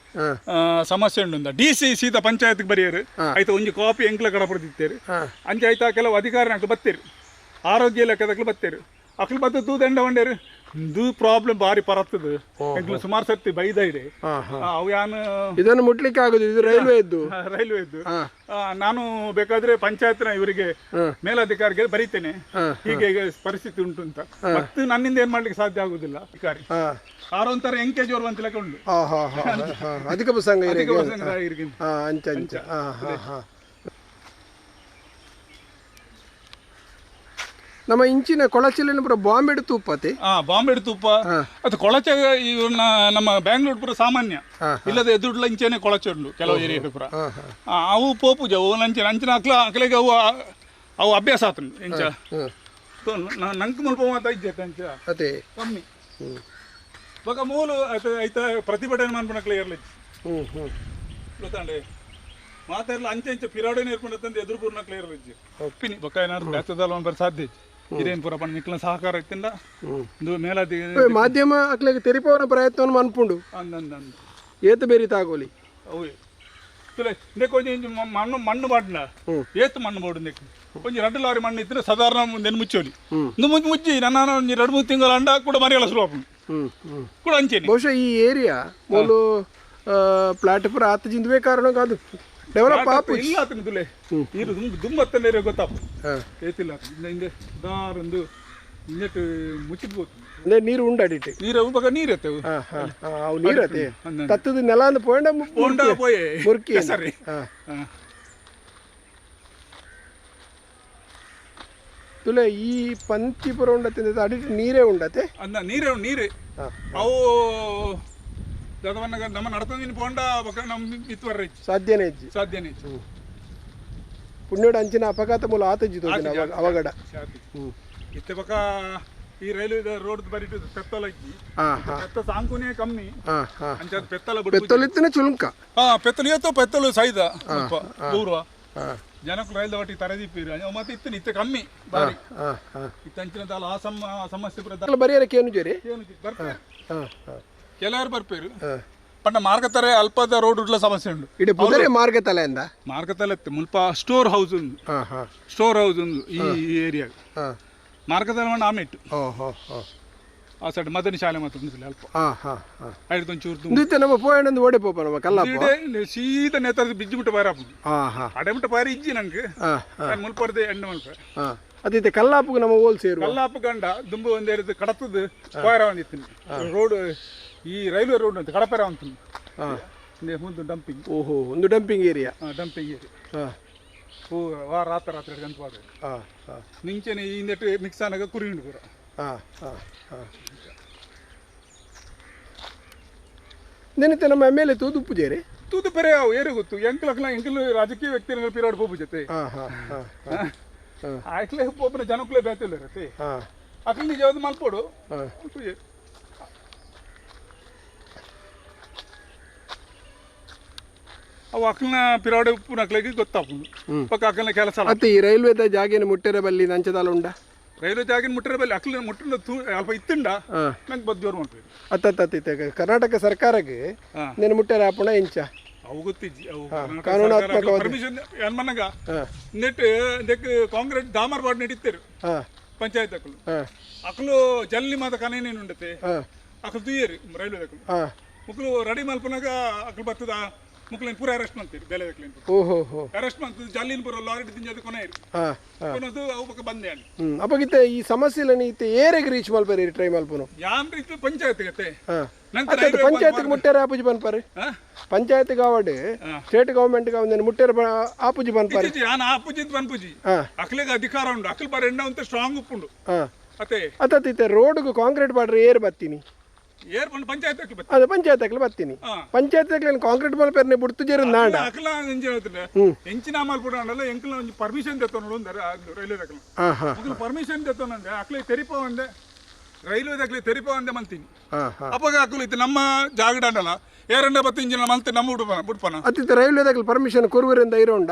ಸಮಸ್ಯೆ ಉಂಡು ಡಿ ಸಿ ಸೀದಾ ಪಂಚಾಯತ್ಗೆ ಬರೆಯರು. ಆಯ್ತು ಒಂಜಿ ಕಾಪಿ ಎಂಕ್ಲ ಕಡ ಪಡೆದಿತ್ತೇರಿ ಅಂಚೆ ಆಯ್ತಾ ಕೆಲವು ಅಧಿಕಾರಿ ಬತ್ತೇರಿ. ಬತ್ತೇರು ಆರೋಗ್ಯ ಲೆಕ್ಕದಕ್ಲು ಬತ್ತೇರು. ಅಕ್ಲು ಬದ್ದು ದೂ ದಂಡ ಒಂಡೇ ದು ಪ್ರಾಬ್ಲಮ್ ಬಾರಿ ಪರತ್ತದ. ಎಂಕ್ಲು ಸುಮಾರು ಸರ್ತಿ ಬೈದ ಇದೆ. ಅವು ಯಾನು ಇದನ್ನು ಮುಟ್ಲಿಕ್ಕೆ ಆಗುದು ಇದು ರೈಲ್ವೆ ಇದ್ದು ರೈಲ್ವೆ ಇದ್ದು ನಾನು ಬೇಕಾದ್ರೆ ಪಂಚಾಯತ್ನ ಇವರಿಗೆ ಮೇಲಾಧಿಕಾರಿಗೆ ಬರೀತೇನೆ. ಹೀಗೆ ಹೀಗೆ ಪರಿಸ್ಥಿತಿ ಉಂಟು ಅಂತ. ಮತ್ತೆ ನನ್ನಿಂದ ಏನ್ ಮಾಡ್ಲಿಕ್ಕೆ ಸಾಧ್ಯ ಆಗುದಿಲ್ಲ ಅಧಿಕಾರಿ. ಆರೋಂತರ ಆರು ಒಂಥರ ಎಂಕೆ ಜೋರು ಅಂತ ಲೆಕ್ಕ ಉಂಟು ಅದಕ್ಕೆ ಪ್ರಸಂಗ ಇರ್ಗಿಂತ. ಅಂಚೆ. ಅಂಚೆ. ಹಾಂ ಹಾಂ ಹಾಂ. ನಮ್ಮ ಇಂಚಿನ ಕೊಳಚಲಿನ ಪುರ ಬಾಂಬೆಡ್ ತುಪ್ಪತಿ ಆ ಬಾಂಬೆಡ್ ತುಪ್ಪ. ಅದು ಕೊಳಚೆ ಇವನ್ನ ನಮ್ಮ ಬ್ಯಾಂಗ್ಳೂರ್ ಪುರ ಸಾಮಾನ್ಯ. ಹಾ, ಇಲ್ಲದ ಎದುರುಡ್ಲ ಇಂಚೆನೆ ಕೊಳಚೆ ಉಂಡು ಕೆಲವು ಏರಿಯಾ ಪುರ. ಹಾಂ ಹಾಂ. ಅವು ಪೋಪುಜ ಅವು ನಂಚಿನ ಅಂಚಿನ ಅಕ್ಲ ಅಕ್ಲಿಗೆ ಅವು ಅವು ಅಭ್ಯಾಸ ಆತನು ಇಂಚ. ಹಾಂ ನಂಗೆ ಮುಲ್ಪ ಮಾತ ಇದ್ದೆ ಅಂಚ ಅದೇ. ಕಮ್ಮಿ ಬೊಕ ಮೂಲು ಆಯ್ತ ಪ್ರತಿಭಟನೆ ಮಾಡ್ಬಿಡಕ್ಲೆ ಇರ್ಲಿಕ್ಕೆ. ಹ್ಞೂ ಹ್ಞೂ ಗೊತ್ತಾಂಡೆ? ಮಾತಾಡಲ್ಲ ಅಂಚೆ ಅಂಚೆ ಪಿರಾಡೆ ನೇರ್ಕೊಂಡು ತಂದು ಎದುರು ಪೂರ್ಣಕ್ಲೆ ಇರ್ಲಿಕ್ಕೆ. ಒಪ್ಪಿನಿ ಬೊಕ್ಕ ಏನಾದ್ರು ಸಾಧ್ಯ ಇದೇನು ಪೂರ ಪಣ ನಿಕ್ಲ ಸಹಕಾರ ಇತ್ತಿಂಡ ಇದು ಮೇಲಾದಿ ಮಾಧ್ಯಮ ಅಕ್ಲೆಗೆ ತೆರಿಪವನ ಪ್ರಯತ್ನವನ್ನು ಮನ್ಪುಂಡು. ಅಂದಂದಂದು ಏತ ಬೇರಿ ತಾಗೋಲಿ? ಅವು ತುಲೆ ಇಂದೆ ಕೊಂಚ ಮಣ್ಣು ಮಣ್ಣು ಬಾಡ್ನ. ಏತ್ ಮಣ್ಣು ಬೋಡು ಇಂದಕ್ಕೆ ಕೊಂಚ ರಡ್ಡು ಲಾರಿ ಮಣ್ಣು ಇದ್ರೆ ಸಾಧಾರಣ ನೆನ್ ಮುಚ್ಚೋಲಿ. ಇಂದು ಮುಚ್ಚಿ ಮುಚ್ಚಿ ನನ್ನ ಒಂಜಿ ಎರಡು ಮೂರು ತಿಂಗಳ ಅಂಡ ಕೂಡ ಮರಿಯಲ್ಲ ಶುರು ಕೂಡ ಅಂಚೇನಿ ಬಹುಶಃ ಈ ಏರಿಯಾ ಮೂಲು ಪ್ಲಾಟ್ ಪುರ ಆತ ಜಿಂದುವೆ ಕಾರಣ ಕಾದು. ಡೆವಲಪ್ ಆಪು ಇಲ್ಲ ಆತನ ತುಲೆ ನೀರು ದುಂಬ ದುಂಬತ್ತನೇ ಗೊತ್ತಾಪು ಹಾಂ. ಏತಿಲ್ಲ ಆತನ. ಇಂದ ಹಿಂದೆ ದಾರೊಂದು ಇನ್ನೆಟ್ ಮುಚ್ಚಿಡ್ಬೋದು. ಅಂದ್ರೆ ನೀರು ಉಂಡಾಡಿಟ್ಟು. ನೀರು ಬಗ ನೀರು ಎತ್ತವು ಅವು. ನೀರತೆ ಹನ್ನೊಂದು. ತತ್ತದ ನೆಲ ಅಂದ ಪೋಂಡ ಪೋಂಡ ಪೋಯೆ. ಮುರ್ಕಿ. ಸರಿ. ತುಲೆ ಈ ಪಂತಿಪುರ ಉಂಡತೆ ಅಡಿಟ್ ನೀರೇ ಉಂಡತೆ ಅಂದ ನೀರೇ ನೀರು. ಅವು ಗದವನ್ನ ನಮ್ಮ ನಡತಂದಿನ ಪೋಂಡ ಬಕ ನಮ್ಮ ಇತ್ತುವರ್ರೆ ಸಾಧ್ಯನೇ ಇಜ್ಜಿ. ಸಾಧ್ಯನೇ ಇಜ್ಜಿ. ಪುಣ್ಯೋಡ ಅಂಚಿನ ಅಪಘಾತ ಮೂಲ ಆತಜ್ಜಿತು ತೋಜಿನ ಹ್ಞೂ ಇತ್ತೆ ಬಕ ಈ ರೈಲ್ವೆ ರೋಡ್ ಬರಿಟು ಪೆತ್ತಲ ಇಜ್ಜಿ. ಪೆತ್ತ ಸಾಂಕುನೇ ಕಮ್ಮಿ. ಹಾಂ ಪೆತ್ತಲ ಅಂಚಾದ ಪೆತ್ತಲ ಬಿಟ್ಟು ಚುಲುಂಕ. ಹಾ ಪೆತ್ತಲು ಇವತ್ತು ಪೆತ್ತಲು ಸೈದ ದೂರ. ಜನಕ್ಕೆ ರೈಲ್ ಒಟ್ಟಿ ತರದಿಪ್ಪಿರಿ ಮತ್ತೆ ಇತ್ತು ಇತ್ತೆ ಕಮ್ಮಿ ಬಾರಿ. ಇತ್ತ ಅಂಚಿನ ಆ ಸಮ ಸಮಸ್ಯೆ ಬರಿಯರಕ್ಕೆ ಏನು ಜೇರಿ? ಏನು ಬರ್ತಾರೆ? ಹಾಂ ಹಾಂ. ಕೆಲವರು ಬರ್ಪೇರು. ಪಂಡ ಮಾರ್ಗ ತರ ಅಲ್ಪದ ರೋಡ್ ಉಡ್ಲ ಸಮಸ್ಯೆ ಉಂಡು ಇಡೀ ಪುದರೆ ಮಾರ್ಗ ತಲೆಯಿಂದ ಮಾರ್ಗ ತಲೆತ್ತೆ ಮುಲ್ಪ ಸ್ಟೋರ್ ಹೌಸ್ ಉಂದು ಸ್ಟೋರ್ ಹೌಸ್ ಉಂದು ಈ ಏರಿಯಾ ಮಾರ್ಗತಲೆ ಮಣ್ಣು ಹೋ. ಆ ಸೈಡ್ ಮದನಿ ಶಾಲೆ ಮಾತ್ರ ಉಂಟು ಅಲ್ಪ. ಐದು ಒಂಚೂರು ಇಂದಿತ್ತೆ ನಮ್ಮ ಪೋಯಣ್ಣಂದು ಓಡಿ ಪೋಪ ನಮ್ಮ ಕಲ್ಲ ಸೀದ ನೇತರದ ಬಿಜ್ಜು ಬಿಟ್ಟು ಬಾರಾಪು ಅಡೆ ಬಿಟ್ಟು ಬಾರಿ ಇಜ್ಜಿ ನಂಗೆ ಮುಲ್ಪರದೆ ಎಣ್ಣೆ ಮುಲ್ಪ ಅದಿತ್ತೆ ಕಲ್ಲಾಪುಗೆ ನಮ್ಮ ಓಲ್ ಸೇರು ಕಲ್ಲಾಪ ಗಂಡ ದುಂಬು ಒಂದೇರಿದ್ದು ಕಡತದ್ದು ಕೋಯರ ಒಂದಿತ್ತು ರೋಡ್ ಈ ರೈಲ್ವೆ ರೋಡ್ ಅಂತ ಕಡಪೆರ ಅಂತ ಹಾಂ ಮುಂದೆ ಡಂಪಿಂಗ್ ಓಹೋ ಒಂದು ಡಂಪಿಂಗ್ ಏರಿಯಾ ಡಂಪಿಂಗ್ ಏರಿಯಾ ಹಾಂ ಪೂರ ವಾರ ರಾತ್ರಿ ರಾತ್ರಿ ಗಂಟು ಹಾಂ ಹಾಂ ಈ ನೆಟ್ಟು ಮಿಕ್ಸ್ ಆನಾಗ ಕುರಿ ಉಂಡು ಪೂರ ಹಾಂ ಹಾಂ ಹಾಂ ನೆನತೆ ನಮ್ಮ ಎಂ ಎಲ್ ಎ ತೂದು ಪೂಜೆರಿ ತೂದು ಬೇರೆ ಅವು ಏರು ಗೊತ್ತು ಎಂಕ್ಲಕ್ಲ ಎಂಕಲ್ ರಾಜಕೀಯ ವ್ಯಕ್ತಿಗಳ ಪಿರಾಡ್ ಹೋಗು ಜೊತೆ ಹಾಂ ಹಾಂ ಹಾಂ ಹಾಂ ಹಾಂ ಆಯ್ಕ್ಲೆ ಒಬ್ಬನ ಜನಕ್ಕಲೇ ಬೇತಿಲ್ಲ ಇರತ್ತೆ ಹಾಂ ಅಕ್ಲಿ ನಿಜ ಯಾವ್ದು ಮಲ್ಪೋಡು ಹಾಂ ಪೂಜೆ ಅವು ಅಕ್ಕನ ಪಿರಾಡ್ ಪೂರ ಅಕ್ಲಿಗೆ ಗೊತ್ತಾಪುಂಡು ಪಕ್ಕ ಅಕ್ಕನ ಕೆಲಸ ಅಲ್ಲ. ಈ ರೈಲ್ವೆದ ಜಾಗೇನ ಮುಟ್ಟೆರೆ ಬಲ್ಲಿ ನಂಚದಾಲ ಉಂಡ? ರೈಲ್ವೆ ಜಾಗಿನ ಮುಟ್ಟರೆ ಬಲ್ಲಿ ಅಕ್ಲಿನ ಮುಟ್ಟಿನ ತೂ ಅಲ್ಪ ಇತ್ತುಂಡ ಹಾಂ. ನಂಗೆ ಬದ್ದೋರು ಮಾಡ್ತೀವಿ ಅತ್ತ ಕರ್ನಾಟಕ ಸರ್ಕಾರಕ್ಕೆ ಹಾ. ನೆನ ಮುಟ್ಟೆರೆ ಆಪುಣ ಇಂಚ ಅವು ಗೊತ್ತಿಜ್ಜಿ ಅವು ಕಾನೂನಾತ್ಮಕವಾದ- ಪರ್ಮಿಷನ್ ಅನ್ಮನಗ ಹಾಂ. ನೆಟ್ ಇದಕ್ಕೆ ಕಾಂಗ್ರೆಸ್ ಡಾಮರ್ ಬಾಡ್ ನಡೀತಾರೆ ಹಾಂ. ಪಂಚಾಯತ್ ಅಕ್ಕಲು ಹಾ. ಅಕ್ಕಲು ಜಲ್ಲಿ ಮಾತ ಕನೇನೇನು ಉಂಡತೆ ಹಾ. ಅಕ್ಕಲು ತುಯ್ಯರಿ ರೈಲ್ವೆ ಅಕ್ಕಲು ಹಾ. ರೆಡಿ ಮಲ್ಪನಾಗ ಅಕ್ಕಲು ಬರ್ತದ? ಮುಕ್ಳೇನು ಪೂರ ಅರೆಸ್ಟ್ ಮಾಡ್ತೀರಿ ಬೆಲೆ ಅಕ್ಲೇನು ಓಹೋ ಹೋ ಅರೆಸ್ಟ್ ಮಾಡ್ತದೆ ಜಲ್ಲಿನ ಪೂರ ಲಾರಿ ಅದು ಕೊನೆ ಇರಿ ಹಾಂ ಕೊನದು ಅವು ಬಂದೆ ಅಲ್ಲಿ. ಹ್ಞೂ ಅಪ್ಪಗಿತ್ತೆ ಈ ಸಮಸ್ಯೆಲ ನೀತೆ ಏರೆಗೆ ರೀಚ್ ಮಲ್ಪರಿ ಟ್ರೈ ಮಲ್ಪುನು ಯಾಮ್ ರೀಚ್ ಪಂಚಾಯತ್ ಗತೆ? ಹಾಂ. ನಂತರ ಅತ್ತ ಪಂಚಾಯತ್ಗೆ ಮುಟ್ಟೆರೆ ಆಪುಜಿ ಬನ್ಪಾರಿ ಪಂಚಾಯತ್ ಗಾವಡೆ. ಸ್ಟೇಟ್ ಗವರ್ನಮೆಂಟ್ ಒಂದು ಮುಟ್ಟೆರೆ ಆಪುಜಿ ಬನ್ಪಾರಿ ಯಾನ್ ಆಪುಜಿ ಬನ್ಪುಜಿ ಅಕ್ಲೆಗೆ ಅಧಿಕಾರ ಉಂಡು ಅಕ್ಲು ಬಾರ ಎಂಡ ಅಂತ ಸ್ಟ್ರಾಂಗ್ ಉಪ್ಪುಂಡು. ಹಾಂ. ಅತ್ತೆ. ರೋಡ್ ರೋಡ್ಗೆ ಕಾಂಕ್ರೀಟ್ ಬಾಡ್ರಿ ಏರ್ ಬತ್ತೀನಿ. ಏರ್ಪಂಡ್ ಪಂಚಾಯತ್ ಅದು ಪಂಚಾಯತ್ ಹಾಕಲಿ ಬರ್ತೀನಿ. ಪಂಚಾಯತ್ ಹಾಕಲಿ ಕಾಂಕ್ರೀಟ್ ಮಲ್ಪೇರ್ನೆ ಬಿಡ್ತು ಜೇರಿಂದಾಂಡ ಅಕಲ ಎಂಚಿನ ಹೇಳ್ತಾರೆ ಎಂಚಿನ ಮಾಲ್ಪುಡ ಅಂಡಲ್ಲ ಎಂಕಲ ಒಂಜಿ ಪರ್ಮಿಷನ್ ತೆತ್ತೊಂಡು ಅಂದಾರೆ ರೈಲ್ವೆ ದಕ್ಕಲ ಹಾ ಹಾ. ಮೊದಲು ಪರ್ಮಿಷನ್ ತೆತ್ತೊಂಡೆ ಅಕ್ಲೆ ತೆರಿಪ ಒಂದೆ ರೈಲ್ವೆ ದಕ್ಲೆ ತೆರಿಪ ಒಂದೆ ಮಂತೀನಿ ಹಾ ಅಪ್ಪಗ ಅಕ್ಕಲು ಇತ್ತು ನಮ್ಮ ಜಾಗಡ ಅಂಡಲ್ಲ ಏರಂಡ ಬತ್ತು ಇಂಜಿನ ಮಂತ್ ನಮ್ಮ ಬಿಡ್ಪನ ಬಿಡ್ಪನ. ಅತ್ತಿತ್ತ ರೈಲ್ವೆ ದಾಖಲೆ ಪರ್ಮಿಷನ್ ಕೊರುವರಿಂದ ಇರೋಂಡ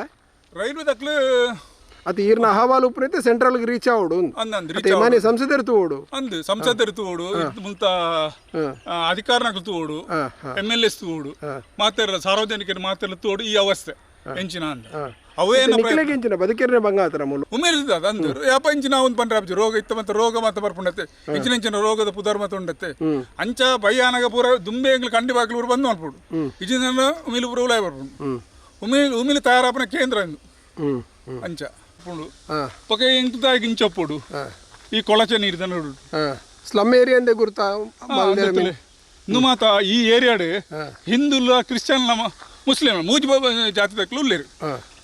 ರೈಲ್ವೆ ದಕ್ಲೆ ಅತಿ ಈರ್ನ ಅಹವಾಲು ಉಪ್ರೈತೆ ಸೆಂಟ್ರಲ್ಗೆ ರೀಚ್ ಆವಡು ಅಂದಂದ್ರಿ ಅತ್ತೆ ಮನೆ ಸಂಸದರು ತೂಡು ಅಂದ್ ಸಂಸದರು ತೂಡು ಮುಂತ ಅಧಿಕಾರನಗಳು ತೂಡು ಎಂ ಎಲ್ ಎಸ್ ತೂಡು ಮಾತೆಲ್ಲ ಸಾರ್ವಜನಿಕರು ಮಾತೆಲ್ಲ ತೋಡು ಈ ಅವಸ್ಥೆ ಎಂಚಿನ ಅಂದ. ಅವೇನ ಇಂಚಿನ ಬದುಕಿರನೆ ಬಂಗಾತರ ಮೂಲ. ಉಮೇರಿದ ಅಂದು ಯಾಪ ಇಂಚಿನ ಒಂದು ಪಂಡ್ರೆ ಆಪ್ಜಿ ರೋಗ ಇತ್ತ ಮತ್ತೆ ರೋಗ ಮತ್ತೆ ಬರ್ಪುಂಡತ್ತೆ. ಇಂಚಿನ ಇಂಚಿನ ರೋಗದ ಪುದರ್ ಮತ್ತೆ ಉಂಡತ್ತೆ ಅಂಚ ಭಯಾನಗ ಪೂರ ದುಂಬೆ ಎಂಗ್ಲು ಕಂಡಿ ಬಾಗ್ಲು ಬಂದು ಮಾಡ್ಬಿಡು ಇಜಿನ ಉಮಿಲು ಪೂರ ಉಲಾಯ್ ಬರ್ಪುಂಡು. ಉಮಿಲ್ ಉಮಿಲು ತಯಾರಾಪನ ಕೇಂದ್ರ ಹ್ಮ್. ಅಂಚ. ಪುಂಡು ఒక ఇంటి ಇಂಚಪ್ಪುಡು ಈ ಕೊಳಚೆ ನೀರಿದ ನೋಡು ಹಾ. ಸ್ಲಮ್ ಏರಿಯಾ ಅಂದೆ ಗುರ್ತಾ ಗೊತ್ತಿಲ್ಲ. ಇನ್ನು ಮಾತ ಈ ಏರಿಯಾಡ್ ಹಿಂದುಲ ಕ್ರಿಶ್ಚಿಯನ್ ನಮ್ಮ ಮುಸ್ಲಿಂ ಮೂಜಿ ಜಾತಿ ತಕ್ಕಲು ಉಳ್ಳೇರು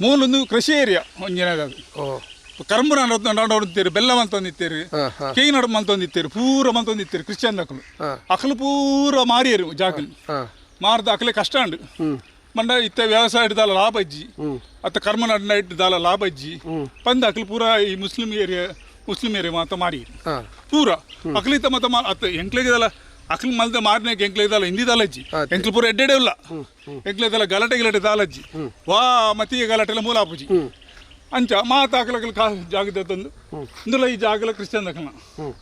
ಮೂಲೊಂದು ಕೃಷಿ ಏರಿಯಾ ಒಂಜಿನಾಗ ಓ. ಕರ್ಮು ನಡೋದಿತ್ತೇರು ಬೆಲ್ಲ ಮಂತೊಂದಿತ್ತೇರು ಹಾ ಹಾ. ಕೈ ನಡು ಮಂತೊಂದಿತ್ತೇರು ಪೂರ ಮಂತೊಂದಿತ್ತೇರು ಕ್ರಿಶ್ಚಿಯನ್ ದಕ್ಕಲು. ಅಕಲು ಪೂರ ಮಾರಿಯರು ಜಾಗಲು. ಮಾರ್ದ ಅಕಲೆ ಕಷ್ಟ ಉಂಡು ಮಂಡ ಇತ್ತ ವ್ಯವಸಾಯ ಇಡ್ದಾಲ ಲಾಭ ಅಜ್ಜಿ ಅತ್ತ ಕರ್ಮ ನಡ್ನ ಇಡ್ದಾಲ ಲಾಭ ಅಜ್ಜಿ ಪಂದ ಅಕ್ಲು ಪೂರ ಈ ಮುಸ್ಲಿಂ ಏರಿಯಾ ಮುಸ್ಲಿಂ ಏರಿಯಾ ಮಾತ ಮಾರಿ. ಪೂರ. ಅಕಲಿತ ಮತ ಅತ್ತ ಎಂಕ್ಲೆಗಿದಲ್ಲ ಅಕ್ಲಿ ಮಲ್ದ ಮಾರನೆ ಎಂಕ್ಲೆಗಿದಲ್ಲ ಹಿಂದಿದಲ್ಲ ಅಜ್ಜಿ. ಎಂಕ್ಲು ಪೂರ ಎಡ್ಡೆಡೆ ಇಲ್ಲ ಎಂಕ್ಲೆದಲ್ಲ ಗಲಾಟೆ ಗಿಲಾಟೆ ದಾಲಜ್ಜಿ ವಾ ಮತಿ ಗಲಾಟೆಲ್ಲ ಮೂಲ ಅಪ್ಪುಜಿ ಅಂಚ ಮಾತ ಅಕಲಕಲ್ ಕಾ ಜಾಗದ ತಂದು. ಇಂದುಲ ಈ ಜಾಗಲ ಕ್ರಿಶ್ಚಿಯನ್ ದಕ್ಕನ ಹ್ಮ್.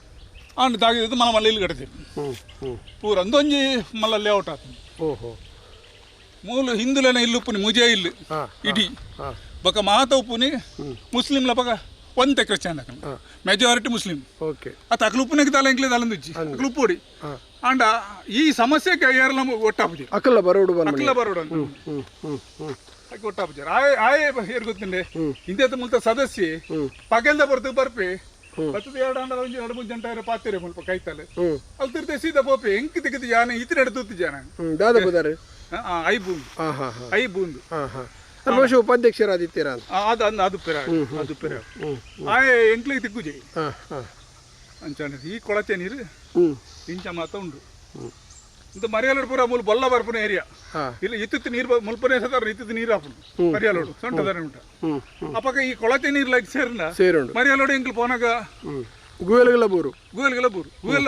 ಅಂಡ್ ಮನ ಮಲ ಮಲ್ಲ ಇಲ್ಲಿ ಪೂರ ಅಂದೊಂಜಿ ಮಲ್ಲ ಲೇಔಟ್ ಆತು ಓಹೋ. ಮೂಲ ಹಿಂದುಲನ ಇಲ್ಲುಪ್ಪುನಿ ಮುಜೆ ಇಲ್ಲು ಇಡೀ. ಬಕ ಮಾತ ಉಪ್ಪುನಿ ಮುಸ್ಲಿಂಲ ಬಕ ಒಂತೆ ಕ್ರಿಶ್ಚಿಯನ್ ದಕ್ಕನ ಮೆಜಾರಿಟಿ ಮುಸ್ಲಿಂ ಓಕೆ. ಅತ್ತ ಅಕಲು ತಲೆ ದಾಲ ಎಂಕ್ಲೆ ದಾಲಂದುಜ್ಜಿ ಅಕಲು ಉಪ್ಪುಡಿ ಹಾ. ಅಂಡ ಈ ಸಮಸ್ಯೆ ಏರಲ ಒಟ್ಟಾಪುಜಿ? ಅಕಲ್ಲ ಬರೋಡು ಬಂದ್ಬಿಡಿ ಅಕ್ಲ ಬರೋಡು ಅಂತ ಹಾಕಿ ಒಟ್ಟಾಪುಜಿ? ಆಯ್ ಆಯ್ ಏರ್ ಗೊತ್ತಿಂಡೆ? ಇಂದೇ ಮುಲ್ತ ಸದಸ್ಯೆ ಪಗೆಲ್ದ ಬರ್ತು ಬರ್ಪಿ. ಬರ್ತದ ಎರಡು ಅಂಡ ಒಂಜಿ ಎರಡು ಮೂರು ಜಂಟ ಪಾತಿರೆ ಮುಲ್ಪ ಕೈತಲೆ. ಅಲ್ಲಿ ತಿರ್ತೆ ಸೀದಾ ಪೋಪೆ ಎಂಕ್ ತೆಗೆದು ಜಾನ ಇತರ ಜಾನ. ಹ್ಮ್ ದಾದ ಬುದಾರೆ ಐ ಬೂಂದು ಐ ಬೂಂದು ಬಹುಶಃ ಉಪಾಧ್ಯಕ್ಷರಾದಿತ್ತೀರಾ ಆ, ಅದು ಅಂದ ಅದು ಪೆರ ಅದು ಪೆರ. ಆಯ್ ಎಂಕ್ಲಿಗೆ ತಿಕ್ಕುಜಿ ಅಂಚಾಣ ಈ ಕೊಳಚೆ ನೀರು ಇಂಚ ಮಾತ ಉಂಡು ಇಂತ ಮರಿಯಾಲೋಡು ಪೂರ ಮೂಲ ಬೊಲ್ಲ ಬರ್ಪುನ ಏರಿಯಾ. ಇಲ್ಲಿ ಇತ್ತಿತ್ತು ನೀರು ಮುಲ್ಪನೆ ಸದಾರ ಇತ್ತಿತ್ತು ನೀರು ಹಾಪುಂಡು ಮರಿಯಾಲೋಡು ಸೊಂಟದಾರ ಉಂಟ. ಅಪ್ಪಗ ಈ ಕೊಳಚೆ ನೀರು ಲೈಕ್ ಸೇರ್ನ ಮರಿಯಾಲೋಡು ಎಂಕ್ಲು ಪೋನಾಗ ಹ್ಮ್. ಗುವೆಲಗಲ ಬೂರು. ಗೂಗಲ್ಗೆಲ್ಲ ಬೂರು. ಗೂಗಲ್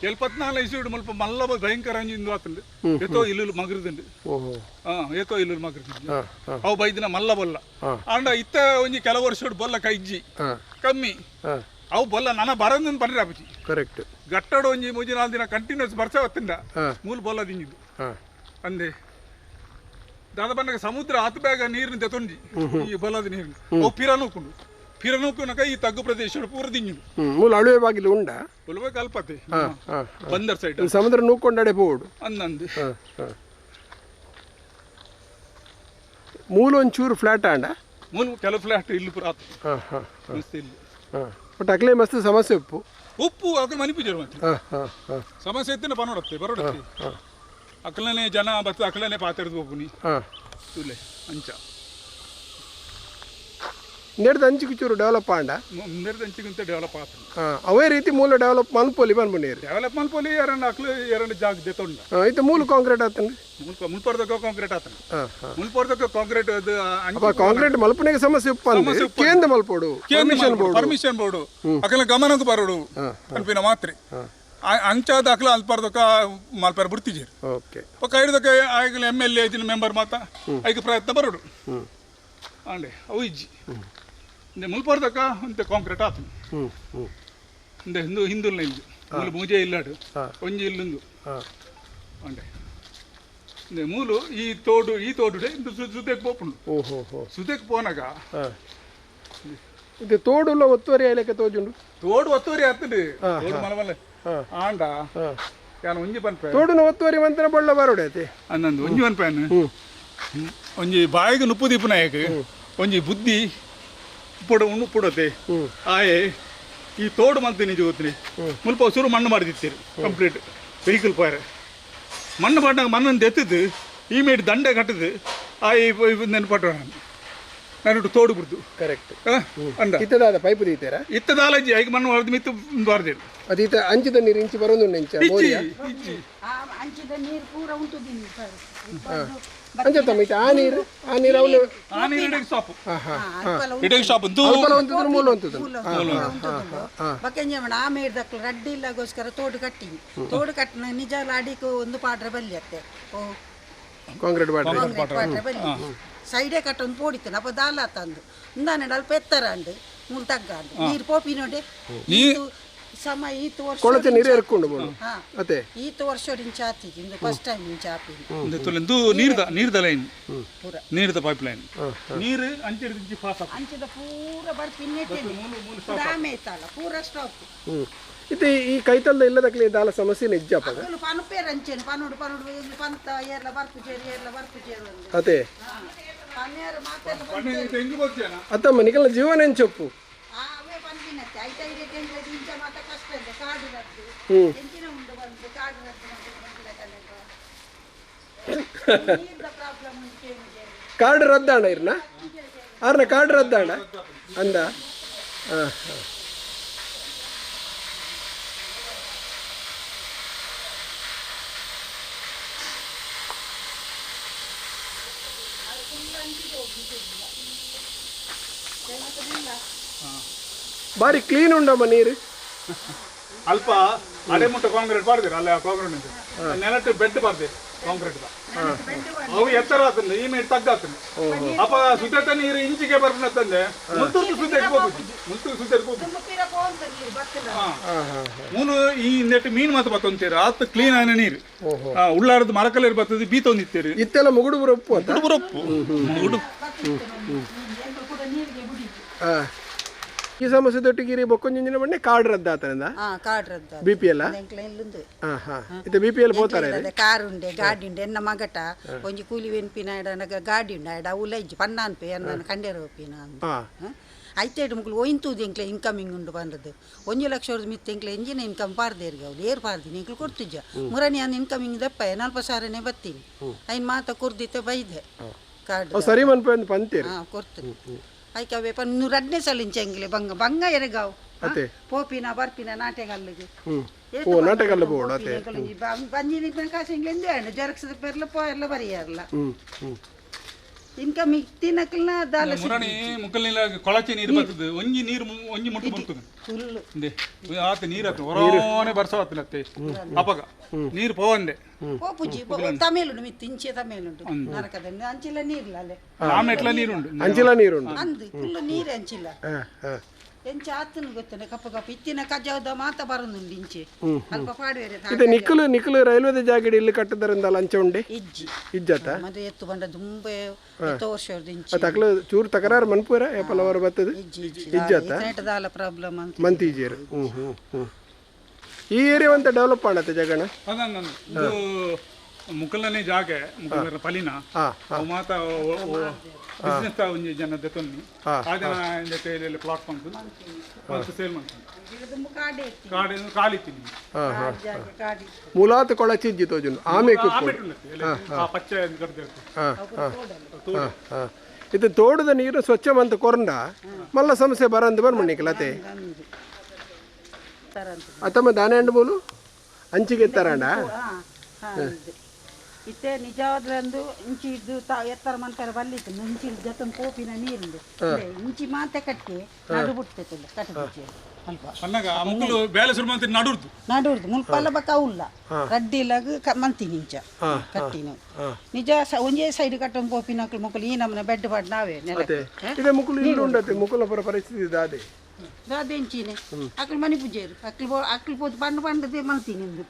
ಎಲ್ಪತ್ನಾಲ್ ಇಸುಡು ಮುಲ್ಪ ಮಲ್ಲ ಭಯಂಕರ ಅಂಜಿಂದು ಆತುಂಡು ಎತ್ತೋ ಇಲ್ಲು ആ ಮಗರದುಂಡು ಹಾ ಹಾ ಅವು ಬೈದಿನ ಮಲ್ಲ ಬೊಲ್ಲ. ಅಂಡ ಇತ್ತ ಒಂಜಿ ಕೆಲವು ವರ್ಷ ಬೊಲ್ಲ ಕೈಜಿ ಕಮ್ಮಿ. ಅವು ಬೊಲ್ಲ ನನ್ನ ಬರಂದು ಪನ್ರಿ ಆಪುಜಿ ಕರೆಕ್ಟ್ ಗಟ್ಟಡು ಒಂಜಿ ಮೂಜಿ ನಾಲ್ಕು ದಿನ ಕಂಟಿನ್ಯೂಸ್ ಬರ್ಸ ಹೊತ್ತಿಂದ ಮೂಲ ಬೊಲ್ಲ ದಿಂಜಿದ್ದು ಹಾ. ಅಂದೆ. ದಾದ ಬಂದಾಗ ಸಮುದ್ರ ಆತ ಬ್ಯಾಗ ನೀರಿನ ತೆತ್ತೊಂಜಿ ಈ ಬೊಲ್ಲದ ನೀರು ಅವು ಪಿರ ನೂಕುಂಡು ಪಿರ ನೂಕುನಕ ಈ ತಗ್ಗು ಪ್ರದೇಶ ಪೂರ ದಿಂಜಿಡು ಮೂಲ ಅಳುವೆ ಬಾಗಿಲು ಉಂಡ ಒಲವೆ ಕಲ್ಪತೆ ಬಂದರ್ ಸೈಡ್ ಸಮುದ್ರ ನೂಕೊಂಡಡೆ ಪೋಡು ಅಂದಂದು ಮೂಲ ಒಂಚೂರು ಫ್ಲಾಟ್ ಆಂಡ? ಮೂಲ ಕೆಲವು ಫ್ಲಾಟ್ ಇಲ್ಲಿ ಪುರ ಬಟ್ ಅಕ್ಲೇ ಮಸ್ತ್ ಸಮಸ್ಯೆ ಉಪ್ಪು. ಉಪ್ಪು ಅಕಲ್ ಮನಿಪಿಜರು ಮತ್ತೆ ಸಮಸ್ಯೆ ಎತ್ತಿನ ಪನೋಡತ್ತೆ ಬರೋಡತ್ತೆ ಹಾ ಜನ ಬತ್ತ ಅಕಲನೆ ಪಾತಿರ್ದು ಒಬ್ಬನಿ ಹಾ. ತುಲೆ ಅಂಚ. ನೆಡ್ದು ಅಂಚಿಗೆ ಚೂರು ಡೆವಲಪ್ ಆಂಡ? ಮುಂದೆ ಅಂಚಿಗಿಂತ ಡೆವಲಪ್ ಆತು. ಹಾ ಅವೇ ರೀತಿ ಮೂಲ ಡೆವಲಪ್ ಮಲ್ಪೊಲಿ ಬಂದ್ಬಿಡೀರಿ ಡೆವಲಪ್ ಮಲ್ಪೊಲಿ ಎರಡು ಅಕ್ಲು ಎರಡು ಜಾಗ ದೇತೊಂಡ ಹಾ ಇದು ಮೂಲ ಕಾಂಕ್ರೀಟ್ ಆತನ ಮುಲ್ಪ ಮುಲ್ಪರ್ದಕ್ಕ ಕಾಂಕ್ರೀಟ್ ಆತನ. ಹಾ ಹಾ. ಮುಲ್ಪರ್ದಕ್ಕ ಕಾಂಕ್ರೀಟ್ ಅದು ಅಪ್ಪ ಕಾಂಕ್ರೀಟ್ ಮಲ್ಪನೆಗೆ ಸಮಸ್ಯೆ ಉಪ್ಪ ಅಂದ್ರೆ. ಕೇಂದ್ರ ಮಲ್ಪೋಡು ಪರ್ಮಿಷನ್ ಬೋರ್ಡ್ ಪರ್ಮಿಷನ್ ಬೋರ್ಡು ಅಕಲ ಗಮನಕ್ಕೆ ಬರೋಡು. ಅನ್ಪಿನ ಮಾತ್ರೆ. ಆ- ಅಂಚಾದ ಅಕಲ ಅಲ್ಪರ್ದಕ್ಕ ಮಲ್ಪರ್ ಬಿಡ್ತಿಜೀರಿ ಓಕೆ. ಪಕ್ಕ ಹಿಡ್ದಕ್ಕ ಆಗಲಿ ಎಂ ಎಲ್ ಎ ಮೆಂಬರ್ ಮಾತ ಐಕ ಪ್ರಯತ್ನ ಬರೋಡು. ಆಂಡೆ ಅಂಡೆ ಅವು ಇಜ್ಜಿ. ಇಂದೆ ಮುಲ್ಪರ್ದಕ್ಕ ಅಂತೆ ಕಾಂಕ್ರೀಟ್ ಆತು ಇಂದೆ ಹಿಂದೂ ಹಿಂದುಲ್ನ ಇಲ್ಲಿ ಮೂಲು ಮೂಜೆ ಇಲ್ಲಾಡು. ಒಂಜಿ ಇಲ್ಲೊಂದು. ಅಂಡೆ ಇಂದೆ ಮೂಲು ಈ ತೋಡು ಈ ತೋಡುಡೆ ಇಂದು ಸುದ್ದಕ್ಕೆ ಪೋಪುಂಡು. ಓಹೋ ಹೋ. ಸುದ್ದಕ್ಕೆ ಪೋನಾಗ ಇದು ತೋಡುಲ್ಲ ಒತ್ತುವರಿ ಆಯ್ಲಕ್ಕೆ ತೋಜುಂಡು? ತೋಡು ಒತ್ತುವರಿ ಆಗ್ತದೆ. ತೋಡು ಮಲಮಲ್ಲ. ಆಂಡ. ಯಾನು ಒಂಜಿ ಪನ್ಪೆ? ತೋಡುನ ಒತ್ತುವರಿ ಮಂತ್ರ ಬಳ್ಳ ಬರೋಡೆ ಐತಿ ಅನ್ನೊಂದು ಒಂಜಿ ಪನ್ಪೆನ್ ಹ್ಮ್. ಒಂಜಿ ಬಾಯಿಗೆ ನುಪ್ಪು ದೀಪ ನಾಯಕ. ಒಂಜಿ ಬುದ್ಧಿ. ಪುಡ ಉಣ್ಣು ಪುಡತೆ. ಆಯೆ ಈ ತೋಡು ಮಂತ್ ನಿಜ ಗೊತ್ತಿ ಮುಲ್ಪ ಸುರು ಮಣ್ಣು ಮಾಡಿದಿತ್ತೀರಿ ಕಂಪ್ಲೀಟ್ ವೆಹಿಕಲ್ ಪಾಯರ್ ಮಣ್ಣು ಪಟ್ಟಾಗ ಮಣ್ಣನ್ನು ತೆತ್ತದು ಈ ಮೇಡ್ ದಂಡೆ ಕಟ್ಟದು ಆಯೆ ಈ ನೆನಪಟ್ಟು ನಾನು ತೋಡು ಬಿಡ್ದು. ಕರೆಕ್ಟ್ ಆ, ಅಂದ. ಇತ್ತದಾದ ಪೈಪ್ ದೀತಾರ? ಇತ್ತದಾಲಜಿ ಐದು ಮಣ್ಣು ಹೊಡೆದು ಮಿತ್ತು ಬಾರ್ದೇನು ಅದು ಇತ್ತ ಅಂಚಿದ ನೀರು ಇಂಚಿ ಬರೋದು ಇಂಚ ಅಂಚಿದ ನೀರು ಪೂರ ಉಂಟು ಅಂಚತಮ್ಮ ಈತ ಆ ನೀರು ಆ ನೀರು ಅವನು ಆ ನೀರು ಇಡೀ ಸ್ಟಾಪ್ ಹಾ ಹಾ ಇಡೀ ಸ್ಟಾಪ್ ಅಂತೂ ಅಲ್ಪಲ ಒಂತಿದ್ರು ಮೂಲ ಒಂತಿದ್ರು ಬಕೆಂಜಮಣ ಆ ರಡ್ಡಿ ಇಲ್ಲಗೋಸ್ಕರ ತೋಡು ಕಟ್ಟಿ ತೋಡು ಕಟ್ಟಿನ ನಿಜ ಅಡಿಗೆ ಒಂದು ಪಾಡ್ರೆ ಬಲ್ಲಿಯತ್ತೆ ಓ ಕಾಂಕ್ರೀಟ್ ಪಾಡ್ರೆ. ಬಲ್ಲಿ. ಸೈಡೇ ಕಟ್ಟೊಂದು ಪೋಡಿತ್ತನ ಅಪ್ಪ ದಾಲ ತಂದು. ಇಂದಾನೆ ಅಲ್ಪ ಎತ್ತರ ಅಂಡು ಮುಲ್ ತಗ್ಗ ನೀರು ಪೋಪಿ ನೋಡಿ ಸಮ ಈತ ವರ್ಷ ಕೊಳಚೆ ನೀರು ಎರ್ಕೊಂಡು ಬೋಡು ಹಾ. ಅತ್ತೆ ಈತ ವರ್ಷ ಆತಿಜಿ ಇಂದು ಫಸ್ಟ್ ಟೈಮ್ ಇಂಚ ಆಪಿನಿ ಇಂದು. ತುಲೆಂದು ನೀರ್ದ ನೀರ್ದ ಲೈನ್ ಪೂರ. ನೀರ್ದ ಪೈಪ್ ಲೈನ್ ನೀರು ಅಂಚಿಡಿದು ಪಾಸ್ ಆಪ್ ಅಂಚಿದ ಪೂರ ಬರ್ಪಿನ್ನೆಟ್ಟೇನೆ ಡ್ಯಾಮೇ ಇತ್ತಲ್ಲ ಪೂರ ಸ್ಟಾಪ್ ಇದು ಈ ಕೈತಲ್ದ ಇಲ್ಲದಕ್ಕೆ ದಾಲ ಸಮಸ್ಯೆ ನಿಜ ಪದ? ಅಕ್ಕಲು ಅಂಚೆನ್ ಅಂಚೇನು ಪನುಡು ಪನುಡು ಪಂತ ಏರ್ಲ ಬರ್ಪು ಚೇರಿ ಏರ್ಲ ಬರ್ಪು ಚೇರು ಅಂದು. ಅತ್ತೆ? ಅತ್ತಮ್ಮ ನಿಖಲ ಜೀವನ ಎಂಚೊಪ್ಪು ಅವೇ ಬಂದಿನತ್ತೆ ಐತ ಐದೆ ಟೆಂಗ್ಲ ಇಂಚ ಮಾತ ಕಷ್ಟ ಇದೆ ಕಾಡು ರದ್ದು ಹ್ಮ್. ಎಂಚಿನ ಉಂಡು ಬಂದು ಕಾಡು ರದ್ದು ಬಂದಿಲ್ಲ ಕಲೆಗ ನೀರ್ದ ಪ್ರಾಬ್ಲಮ್ ಉಂಟು ಏನಿದೆ ಕಾರ್ಡ್ ರದ್ದಾಣ ಇರ್ನ ಆರ್ನ ಕಾರ್ಡ್ ರದ್ದಾಣ ಅಂದ ಹಾಂ ಹಾಂ ಬಾರಿ ಕ್ಲೀನ್ ಉಂಡಮ್ಮ ನೀರು ಅಲ್ಪ ಅಡೆ ಮುಟ್ಟ ಕಾಂಕ್ರೀಟ್ ಬಾರ್ದಿರ? ಅಲ್ಲ ಕಾಂಕ್ರೀಟ್ ನಿಂತು ನೆಲಟ್ಟು ಬೆಡ್ ಬಾರ್ದೆ ಕಾಂಕ್ರೀಟ್ ಅವು ಎತ್ತರ ಆತನ ಈ ಮೇಲೆ ತಗ್ಗಾತನ ಅಪ್ಪ ಸುತ್ತ ನೀರು ಇಂಚಿಗೆ ಬರ್ನತ್ತಂದೆ ಮುತ್ತುರ್ದು ಸುತ್ತ ಹೋಗುದು ಮುತ್ತು ಸುತ್ತ ಇಟ್ಕೋಬೇಕು ಹಾಂ. ಹಾಂ ಹಾಂ ಮೂನು ಈ ನೆಟ್ಟು ಮೀನು ಮಾತು ಬತ್ತಂತೀರ ಆತ ಕ್ಲೀನ್ ಆನ ನೀರು. ಆ, ಉಳ್ಳಾರದು ಮರಕಲ್ಲೇ ಬೀ ಬೀತೊಂದಿತ್ತೀರಿ ಇತ್ತೆಲ್ಲ ಮುಗುಡು ಬರಪ್ಪು ಮುಗುಡು ಹಾಂ. ಈ ಸಮಸ್ಯೆ ದೊಟ್ಟಿಗಿರಿ ಬೊಕ್ಕೊಂಜಿಂಜಿನ ಮಣ್ಣೆ ಕಾರ್ಡ್ ರದ್ದ ಆತನದ ಆ? ಕಾರ್ಡ್ ರದ್ದು ಬಿ ಪಿ ಎಲ್ ಹಾ. ಹಾ. ಇದು ಬಿ ಪಿ ಎಲ್ ಕಾರ್ ಉಂಡೆ ಗಾಡಿ ಉಂಡೆ ಎನ್ನ ಮಗಟ. ಒಂಜಿ ಕೂಲಿ ವೆನ್ಪಿನ ಗಾಡಿ ಉಂಡ ಎಡ ಉಲೈಜಿ ಪನ್ನಾನ್ ಪೆ ಎನ್ನ ಕಂಡೇರ ಹಾ. ಐತೆ ಮುಗ್ಲು ಒಯ್ತುದು ಎಂಕ್ಲೆ ಇನ್ಕಮಿಂಗ್ ಉಂಡು ಬಂದದ್ದು. ಒಂದು ಲಕ್ಷ ವರ್ಷ ಮಿತ್ತ ಎಂಕ್ಲೆ ಎಂಜಿನ ಇನ್ಕಮ್ ಪಾರ್ದೇರ್ಗೆ ಅವ್ರು ಏರ್ ಪಾರ್ದಿನಿ ಎಂಕ್ಲು ಕೊಡ್ತಿಜ್ಜ. ಮುರನಿ ಅನ್ನ ಇನ್ಕಮಿಂಗ್ ದಪ್ಪ ನಾಲ್ಪ ಸಾವಿರನೇ ಬತ್ತೀನಿ ಐನ್ ಮಾತ ಕುರ್ದಿತ್ತ ಬೈದೆ. ಕಾರ್ಡ್ ಸರಿ ಮನ್ಪ ಕೊಡ್ತೀನಿ ಐಕೆ ಅವೇ ಪನ್ ನೂರ ಹದಿನೇ ಸಲ ಇಂಚಂಗಿಲೆ ಬಂಗ ಬಂಗ ಎರೆಗಾವ್ ಅತೆ ಪೋಪಿನ ಬರ್ಪಿನ ನಾಟೆಗಲ್ಲಿಗೆ ಹ್ಞೂ ಓ ನಾಟಕಲ್ಲ ಬೋರ್ಡ್ ಅತೆ ಬಂಜಿನಿ ಕಾಸು ಹಿಂಗೆ ಎಂದೇ ಅಂಡ್ ಜೆರಾಕ್ಸ್ ಪೆರ್ಲ ಪೋ ಎಲ್ಲ ಬರೆಯಲ್ಲ ಹ್ಞೂ ಹ್ಞೂ ಇನ್ಕಮ್ ನಕಲ್ನ ದಾಲ ಮುರಣಿ ನೀಲ ಕೊಳಚೆ ನೀರು ಬರ್ತದೆ. ಒಂಜಿ ನೀರು ಒಂಜಿ ಮುಟ್ಟು ಬರ್ತದೆ. ಇಂದೆ ಆತ ನೀರು ಆತ ಹೊರೋನೆ ಬರ್ಸ ಅತ್ತೆ ಅಪಗ ನೀರು ಪೋವಂದೆ. ಓ ಪೂಜಿ ತಮೇಲುಂಡು ಮಿತ್ತು ಇಂಚೆ ತಮೇಲುಂಡು ನರಕದಲ್ಲಿ. ಅಂಚಿಲ್ಲ ನೀರ್ಲ ಅಲ್ಲೇ. ಆಮೆಟ್ಲ ನೀರುಂಡು ಅಂಚಿಲ ನೀರುಂಡು ಅಂದು ಫುಲ್ ನೀರು ಅಂಚಿಲ್ಲ ಹಾಂ ಹಾಂ. ಎಂಚ ಆತನ ಗೊತ್ತನೆ ಕಪ್ಪ ಕಪ್ಪ. ಇತ್ತಿನ ಕಜ್ಜಾವದ ಮಾತ ಬರೋದುಂಡು ಇಂಚೆ. ಅಲ್ಪ ಪಾಡುವೇರೆ ಇದು ನಿಖಲು ನಿಖಲು ರೈಲ್ವೆ ಜಾಗಡಿ ಇಲ್ಲಿ ಕಟ್ಟದರಿಂದ ಲಂಚ ಉಂಡೆ? ಇಜ್ಜಿ. ಇಜ್ಜತ? ಎತ್ತು ಬಂಡ ದುಂಬೆ ಎತ್ತು ವರ್ಷ ಇಂಚಿ. ಅದು ಅಕ್ಲ ಚೂರು ತಕರಾರು ಮನ್ಪುರ ಏಪಲವರ ಬರ್ತದೆ? ಇಜ್ಜಿ ಇಜ್ಜಿ. ಇಜ್ಜತ? ಇತನೆಟ್ ದಾಲ ಪ್ರಾಬ್ಲಮ್ ಅಂತ. ಮಂತೀಜೀರು ಹ್ಞೂ ಹ್ಞೂ ಹ್ಞೂ ಈ ಏರಿಯಾ ಅಂತ ಡೆವಲಪ್ ಮಾಡತ್ತೆ ಜಗಣ? ಮುಕ್ಕಲನೇ ಜಾಗ ಪಲಿನ. ಮಾತ ಬಿಸ್ನೆಸ್ ಒಂಜಿ ಆ ಜನ ಇಂದ ಪ್ಲಾಟ್ ಮತ್ತು ಸೇಲ್ ಮಾಡ್ತೀನಿ ಕಾಡೆ ಕಾಲಿತ್ತೀನಿ ತೋಜುಂಡು. ಆಮೆ ಪಚ್ಚೆ ಇದು ತೋಡದ ನೀರು ಸ್ವಚ್ಛ ಮಂತ್ ಕೊರಂಡ. ಮಲ್ಲ ಸಮಸ್ಯೆ ಬರಂದು ಬರ್ಮಣ್ಣಿಕಲತೆ ಅತ್ತಮ್ಮ ದಾನೆ ಹಣ್ಣು ಬೋಲು? ಅಂಚಿಗೆ ತರಂಡ ಇತ್ತೆ ನಿಜವಾದ್ರಂದು ಇಂಚಿ ಇದ್ದು ತ ಎತ್ತರ ಮಂತರ ಬಲ್ಲಿತ್ತು ಇಂಚಿ ಜೊತೆ ಕೋಪಿನ ನೀರಿಂದು ಇಂಚಿ ಮಾತೆ ಕಟ್ಟಿ ನಡು ಬಿಡ್ತೈತೆ ಕಟ್ಟಬಿಚ್ಚಿ ಅಲ್ಪ ಅನ್ನಗ ಆ ಮುಕ್ಕಲು ಬೇಲೆ ಶುರು ಮಾಡ್ತೀನಿ ನಡುರ್ದು. ನಡುರ್ದು. ಮುಲ್ಪಲ್ಲ ಬಕ್ಕ ಉಲ್ಲ ರಡ್ಡಿಲಾಗ ಕ ನಿಂಚ ಇಂಚ ಕಟ್ಟಿನ. ನಿಜ ಸ- ಒಂಜೇ ಸೈಡ್ ಕಟ್ಟೊಂದು ಕೋಪಿನ ಮುಕ್ಕಲು ಈ ನಮ್ಮನೆ ಬೆಡ್ ಪಾಡ್ ನಾವೇ ನೆಲ ಇದೆ ಮುಕುಲು ಇಲ್ಲಿ ಉಂಡತೆ ಮುಕುಲ ಪರ ಪರಿಸ್ಥಿತಿ ದಾದೆ ಅದೇಂಚಿನೆ ಅಕ್ಲು ಮನಿ ಪೂಜೆರು ಅಕ್ಲು ಬೋ ಅಕ್ಲು ಪೋದು ಪಂಡು ಪಂಡದೆ ಮಂತೀನಿ ಎಂದು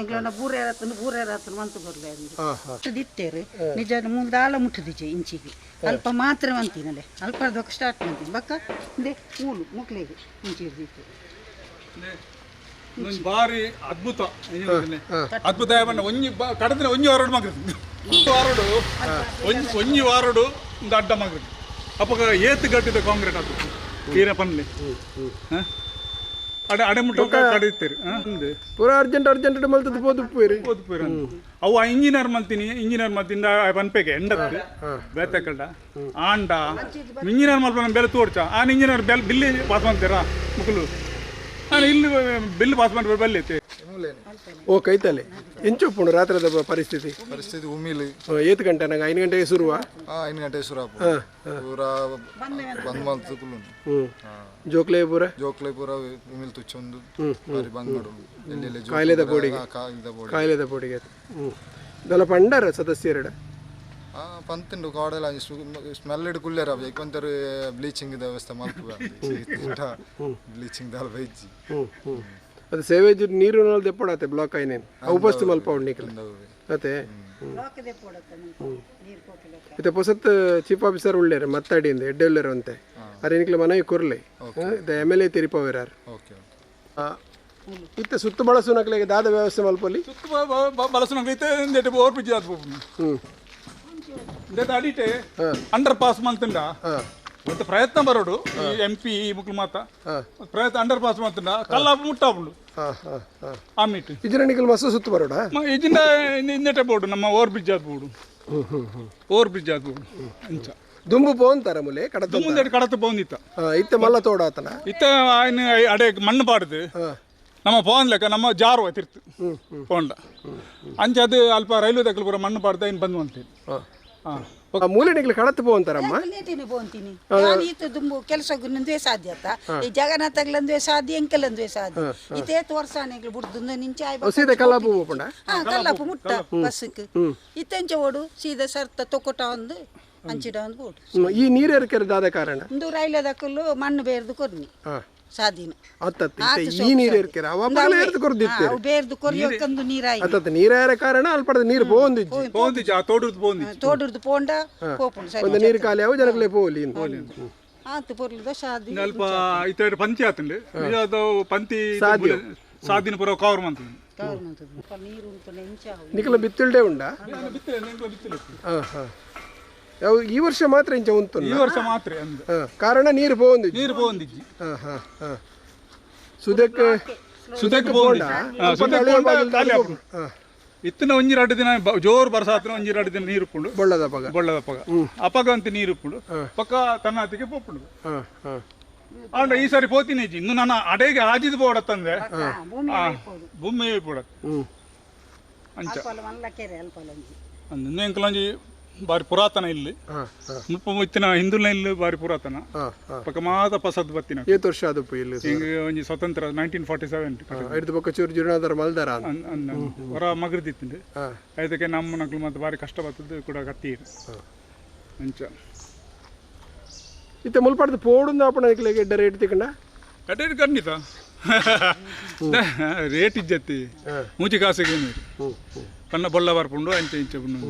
ಎಂಗ್ಲನ ಬೂರೆ ರತ್ತನು ಬೂರೆ ರತ್ತನು ಮಂತು ಬರ್ಲೆ ಅಂದು ಹಾಂ ನಿಜ ದಿತ್ತೇರು ನಿಜ ಮುಂದಾಲ ಮುಟ್ಟದಿಜೆ ಇಂಚಿಗೆ ಅಲ್ಪ ಮಾತ್ರ ಅಂತೀನಲೆ ಅಲ್ಪ ಅರ್ಧಕ್ಕೆ ಸ್ಟಾರ್ಟ್ ಮಾಡ್ತೀನಿ ಬಕ್ಕ ಹಿಂದೆ ಮೂಲು ಮುಕ್ಳಿಗೆ ಇಂಚಿ ಹಿಡ್ದಿತ್ತು ಒಂಜಿ ಬಾರಿ ಅದ್ಭುತ? ಅದ್ಭುತ ಬಣ್ಣ ಒಂಜಿ ಬ- ಕಡದಿನ ಒಂಜಿ ವಾರಡು ಮಗದು ವಾರಡು ಒಂಜಿ ಒಂಜಿ ವಾರಡು ಒಂದು ಅಡ್ಡ ಮಗದು ಅಪ್ಪ ಏತ್ ಗಟ್ಟಿದ ಕಾಂಕ್ರೀಟ್ ಅದು ತೀರ ಪನ್ಲೆ ಹ? ಅಡೆ ಅಡೆ ಮುಟ್ಟ ಕಡಿತೀರಿ ಪೂರ ಅರ್ಜೆಂಟ್ ಅರ್ಜೆಂಟ್ ಮಲ್ತದ್ದು ಪೋದು ಉಪ್ಪೇರಿ ಓದ್ಪೇರು ಅವು ಇಂಜಿನಿಯರ್ ಮಲ್ತೀನಿ ಇಂಜಿನಿಯರ್ ಮಲ್ತಿಂದ ಪನ್ಪೆಗೆ ಎಂಡದ್ದು ಬೇತಕಡ್ಡ ಆಂಡ. ಇಂಜಿನಿಯರ್ ಮಲ್ಪ ಬೆಲೆ ತೋಡ್ಚ ಆ ಇಂಜಿನಿಯರ್ ಬೆಲ್ ಬಿಲ್ಲಿ ಪಾಸ್ ಮಾಡ್ತೀರಾ ಮುಕ್ಕಲು ನಾನು ಇಲ್ಲಿ ಬಿಲ್ ಪಾಸ್ ಮಾಡಿ ಬೆಲ್ಲ ಐತೆ ಓ ಕೈತಲೆ. ಎಂಚು ಉಪ್ಪುಂಡು ರಾತ್ರದ ಪರಿಸ್ಥಿತಿ? ಪರಿಸ್ಥಿತಿ ಉಮ್ಮಿಲಿ. ಆ, ಏತ್ ಗಂಟೆ ನಂಗೆ ಐದು ಗಂಟೆಗೆ ಶುರುವ? ಆ ಐದು ಗಂಟೆ ಶುರು ಪೂರ ಬಂದ್ ಹ್ಞೂ ಜೋಕ್ಲೆ ಪೂರ? ಜೋಕ್ಲೆ ಪೂರ ಉಮಿಲ್ ತುಚ್ಚೊಂದು ಬಂದ್ ಮಾಡು ಎಲ್ಲೆಲ್ಲಿ ಕಾಯಿಲೆದ ಪೂರ, ಬೋಡಿಗೆ. ಆ, ಕಾಯಿಲೆದ ಬೋಡಿ ದಲ ಪೊಡಿಗೆ. ಹ್ಞೂ ಇದೆಲ್ಲ ಪಂಡರ ಸದಸ್ಯರಡ? ಆ ಪಂತಿಂಡು ಕಾಡೆಲ್ಲ ಸ್ಮೆಲ್ ಇಡ್ ಕುಲ್ಲೇರ ಏಕೊಂತರ ಬ್ಲೀಚಿಂಗ್ ವ್ಯವಸ್ಥೆ ಮಲ್ಪುಗ ಬ್ಲೀಚಿಂಗ್ ದಾಲ್ ಬೈಜಿ ಹ್ಞೂ ಹ್ಞೂ ಅದು ಸೇವೇಜ್ ನೀರು ದೆಪ್ಪಡತ್ತೆ ಬ್ಲಾಕ್ ಆಯ್ನೇನು ಉಪಸ್ತು ಮಲ್ಪ ಉಣ್ಣಿಕಲ್ ಮತ್ತೆ ಇತ್ತೆ ಪೊಸತ್ ಚೀಫ್ ಆಫೀಸರ್ ಉಳ್ಳೇರು ಮತ್ತಾಡಿಂದ ಎಡ್ಡೆ ಉಳ್ಳೇರು ಅಂತೆ ಅರೇನಿಕ್ಲ ಮನವಿ ಕೊರ್ಲೆ. ಇದು ಎಂ ಎಲ್ ಎ ತಿರಿಪವಿರಾರ್. ಓಕೆ ಇತ್ತೆ ಸುತ್ತು ಬಳಸುನಕ್ಲೆಗೆ ದಾದ ವ್ಯವಸ್ಥೆ ಮಲ್ಪಲ್ಲಿ? ಸುತ್ತ ಬಲಸನ ಇತ್ತೆ ಎಂದೇಟು ಓರ್ ಪಿಜಿ ಆದ್ ಹ್ಞೂ ಇಂದೇಟ ಅಡಿಟೆ ಅಂಡರ್ ಪಾಸ್ ಮಲ್ತಿಂಡ. ಮತ್ತೆ ಪ್ರಯತ್ನ ಬರೋಡು ಎಂ ಪಿ ಮುಕ್ಳು ಮಾತ. ಪ್ರಯತ್ನ ಅಂಡರ್ ಪಾಸ್ ಮಲ್ತಿಂಡ ಕಲ್ಲ ಹಾಂ. ಹಾಂ ಆ ಮೀಟ್ ಇಜರಣಿಕಲ್ ಮಸ್ತ್ ಸುತ್ತು ಬರೋಡಾ? ಇಜಿಂದ ಇನ್ನೆಟೆ ಬೋಡು ನಮ್ಮ ಓವರ್ ಬ್ರಿಡ್ಜ್ ಆದ್ ಬೋಡು ಓವರ್ ಬ್ರಿಡ್ಜ್ ಆಗ್ಬೋಡು ಅಂಚ ದುಂಬು ಬೋಂತಾರ ಮುಲೆ ಕಡತ ಮುಂದೆ ಕಡತ ಬೋಂದಿತ್ತ. ಇತ್ತ ಮಲ್ಲ ತೋಡಾತನ? ಇತ್ತ ಆಯ್ನ ಅಡೆ ಮಣ್ಣು ಪಾಡ್ದು. ನಮ್ಮ ಪೋನ್ ಲೆಕ್ಕ ನಮ್ಮ ಜಾರು ತಿರ್ತು ಪೋಂಡ ಅಂಚ ಅದು ಅಲ್ಪ ರೈಲ್ವೆ ದಕ್ಕಲು ಪೂರ ಮಣ್ಣು ಪಾಡ್ದ ಇನ್ನು ಬಂದು ಅಂತೇಳಿ ಹಾಂ. ಮೂಲೆನಿಕ್ಲು ಕಡತ ಪೋಂತಾರಮ್ಮ ಲೇಟಿನಿ ಬೋಂತೀನಿ ನಾನು ಈತ ದುಂಬು ಕೆಲಸ ನಂದುವೆ ಸಾಧ್ಯ ಆತ. ಈ ಜಗನ್ನಾಥಗ್ಲಂದುವೆ ಸಾಧ್ಯ ಎಂಕಲಂದುವೆ ಸಾಧ್ಯ. ಇತೇ ತೋರ್ಸಾನೆಗ್ಲು ಬಿಡ್ದು ನಿಂಚೆ ಸೀದ ಕಲ್ಲಾಪು ಹೋಗ್ಕೊಂಡ ಹಾ ಕಲ್ಲಪ್ಪ ಮುಟ್ಟ ಬಸ್ಸಿಗೆ ಇತ್ತೆಂಚ ಓಡು ಸೀದಾ ಸರ್ತ ತೊಕೊಟ ಒಂದು ಅಂಚಿಡ ಒಂದು ಓಡು. ಈ ನೀರು ಎರಕೆರೆ ದಾದ ಕಾರಣ? ಒಂದು ರೈಲ ದಕ್ಕಲು ಮಣ್ಣು ಬೇರ್ದು ಕೊರ್ನಿ ಹಾಂ. ಸಾದಿನ ಇತ್ತೆ ಈ ನೀರು ಎರ್ದು ಕೊರ್ದಿತ್ತೆ ಅವು ಬೇರ್ದು ಕೊರಿಯೋಕಂದು ನೀರಾಯಿ ಅತ್ತತ್ತ ನೀರ ಏರ ಕಾರಣ ಅಲ್ಪಡದ ನೀರು ಪೋಂದಿಜ್ಜಿ ಪೋಂದಿಜ್ಜಿ ಆ ತೋಟದ ಪೋಂದಿಜ್ಜಿ ತೋಡುರ್ದು ಪೋಂಡ ಪೋಪುಂಡು ಸರಿ. ಒಂದು ನೀರು ಖಾಲಿ ಅವು ಜನಗಳೇ ಪೋಲಿ. ಆತು ಪೊರ್ಲದ ಶಾದಿ ಅಲ್ಪ ಇತ್ತ ಪಂಚಿ ಆತಂಡು. ಅದು ಪಂತಿ ಸಾದಿನ ಪೂರ ಕವರ್ ಮಾಡ್ತೀನಿ ಗೌರ್ಮೆಂಟ್ ನೀರು ಉಂಟು ನೆಂಚ ನಿಖಲ ಬಿತ್ತಿಲ್ಡೆ ಉಂಡಾ? ಹಾಂ ಹಾಂ. ಯಾವ ಈ ವರ್ಷ ಮಾತ್ರ ಇಂಚ ಉಂಟು ಈ ವರ್ಷ ಮಾತ್ರ ಅಂದ ಹಾಂ ಕಾರಣ ನೀರು ಬೋಂದಿ ನೀರು ಪೋಂದಿಜ್ಜಿ ಹಾ ಹಾ ಹಾ. ಸುದಕ್ಕೆ ಸುದಕ್ಕೆ ಪೋಂಡ. ಸುದಕ್ಕೆ ಪೋಂಡ ಹಾ. ಇತ್ತಿನ ಒಂಜಿ ರಡ್ಡು ದಿನ ಬ- ಜೋರು ಬರ್ಸಾತ್ರ ಒಂಜಿ ರಡ್ಡು ದಿನ ನೀರು ಉಪ್ಪುಂಡು ಬೊಳ್ಳದ ಪಗ. ಬೊಳ್ಳದ ಪಗ. ಅಪಗ ಅಂತ ನೀರು ಉಪ್ಪುಂಡು ಪಕ್ಕ ತನ್ನಾತಿಗೆ ಪೋಪುಂಡು. ಹಾ ಹಾ. ಆಂಡ ಈ ಸಾರಿ ಪೋತೀನಿ ಇಜ್ಜಿ. ಇನ್ನು ನನ್ನ ಅಡೆಗೆ ಆಜಿದ್ ಬೋಡತ್ತಂದೆ ಭೂಮಿ ಆ, ಭೂಮಿ ಬೋಡತ್ ಹ್ಞೂ ಅಲ್ಪ ಮಲ್ಲ ಕೆರೆ ಅಲ್ಪ ಅಂದ ಎಂಕಲೊಂಜಿ ಬಾರಿ ಪುರಾತನ ಇಲ್ಲಿ. ಮುಪ್ಪ ಮುತ್ತಿನ ಹಿಂದುಲ್ನ ಇಲ್ಲಿ ಬಾರಿ ಪುರಾತನ. ಪಕಮಾದ ಪಕ್ಕ ಮಾತ ಪಸದ್ ಬತ್ತಿನ ಏತ್ ವರ್ಷ ಅದು ಇಲ್ಲಿ ಹಿಂಗೆ ಒಂಜಿ ಸ್ವತಂತ್ರ ನೈನ್ಟೀನ್ ಫಾರ್ಟಿ ಸೆವೆನ್ ಐದು ಪಕ್ಕ ಚೂರು ಜೀರ್ಣಾಧಾರ ಮಲ್ದಾರ ಹೊರ ಮಗರ್ದಿತ್ತಿಂಡು ಹಾಂ. ಅದಕ್ಕೆ ನಮ್ಮ ನಕ್ಲು ಮತ್ತೆ ಬಾರಿ ಕಷ್ಟ ಬರ್ತದ್ದು ಕೂಡ ಕತ್ತಿ ಅಂಚ. ಇತ್ತೆ ಮುಲ್ಪಾಡ್ದು ಪೋಡುಂದ ನಿಕ್ಲೆ ಗೆಡ್ಡ ರೇಟ್ ತಿಕ್ಕಂಡ? ಕಟ್ಟೆ ಖಂಡಿತ ರೇಟ್ ಇಜ್ಜತ್ತಿ. ಮೂಚಿ ಕಾಸಿಗೆ ನೀರು ಪನ್ನ ಬೊಲ್ಲ ಬರ್ಪುಂಡು ಅಂಚೆ ಇಂಚೆ ಪುಂಡು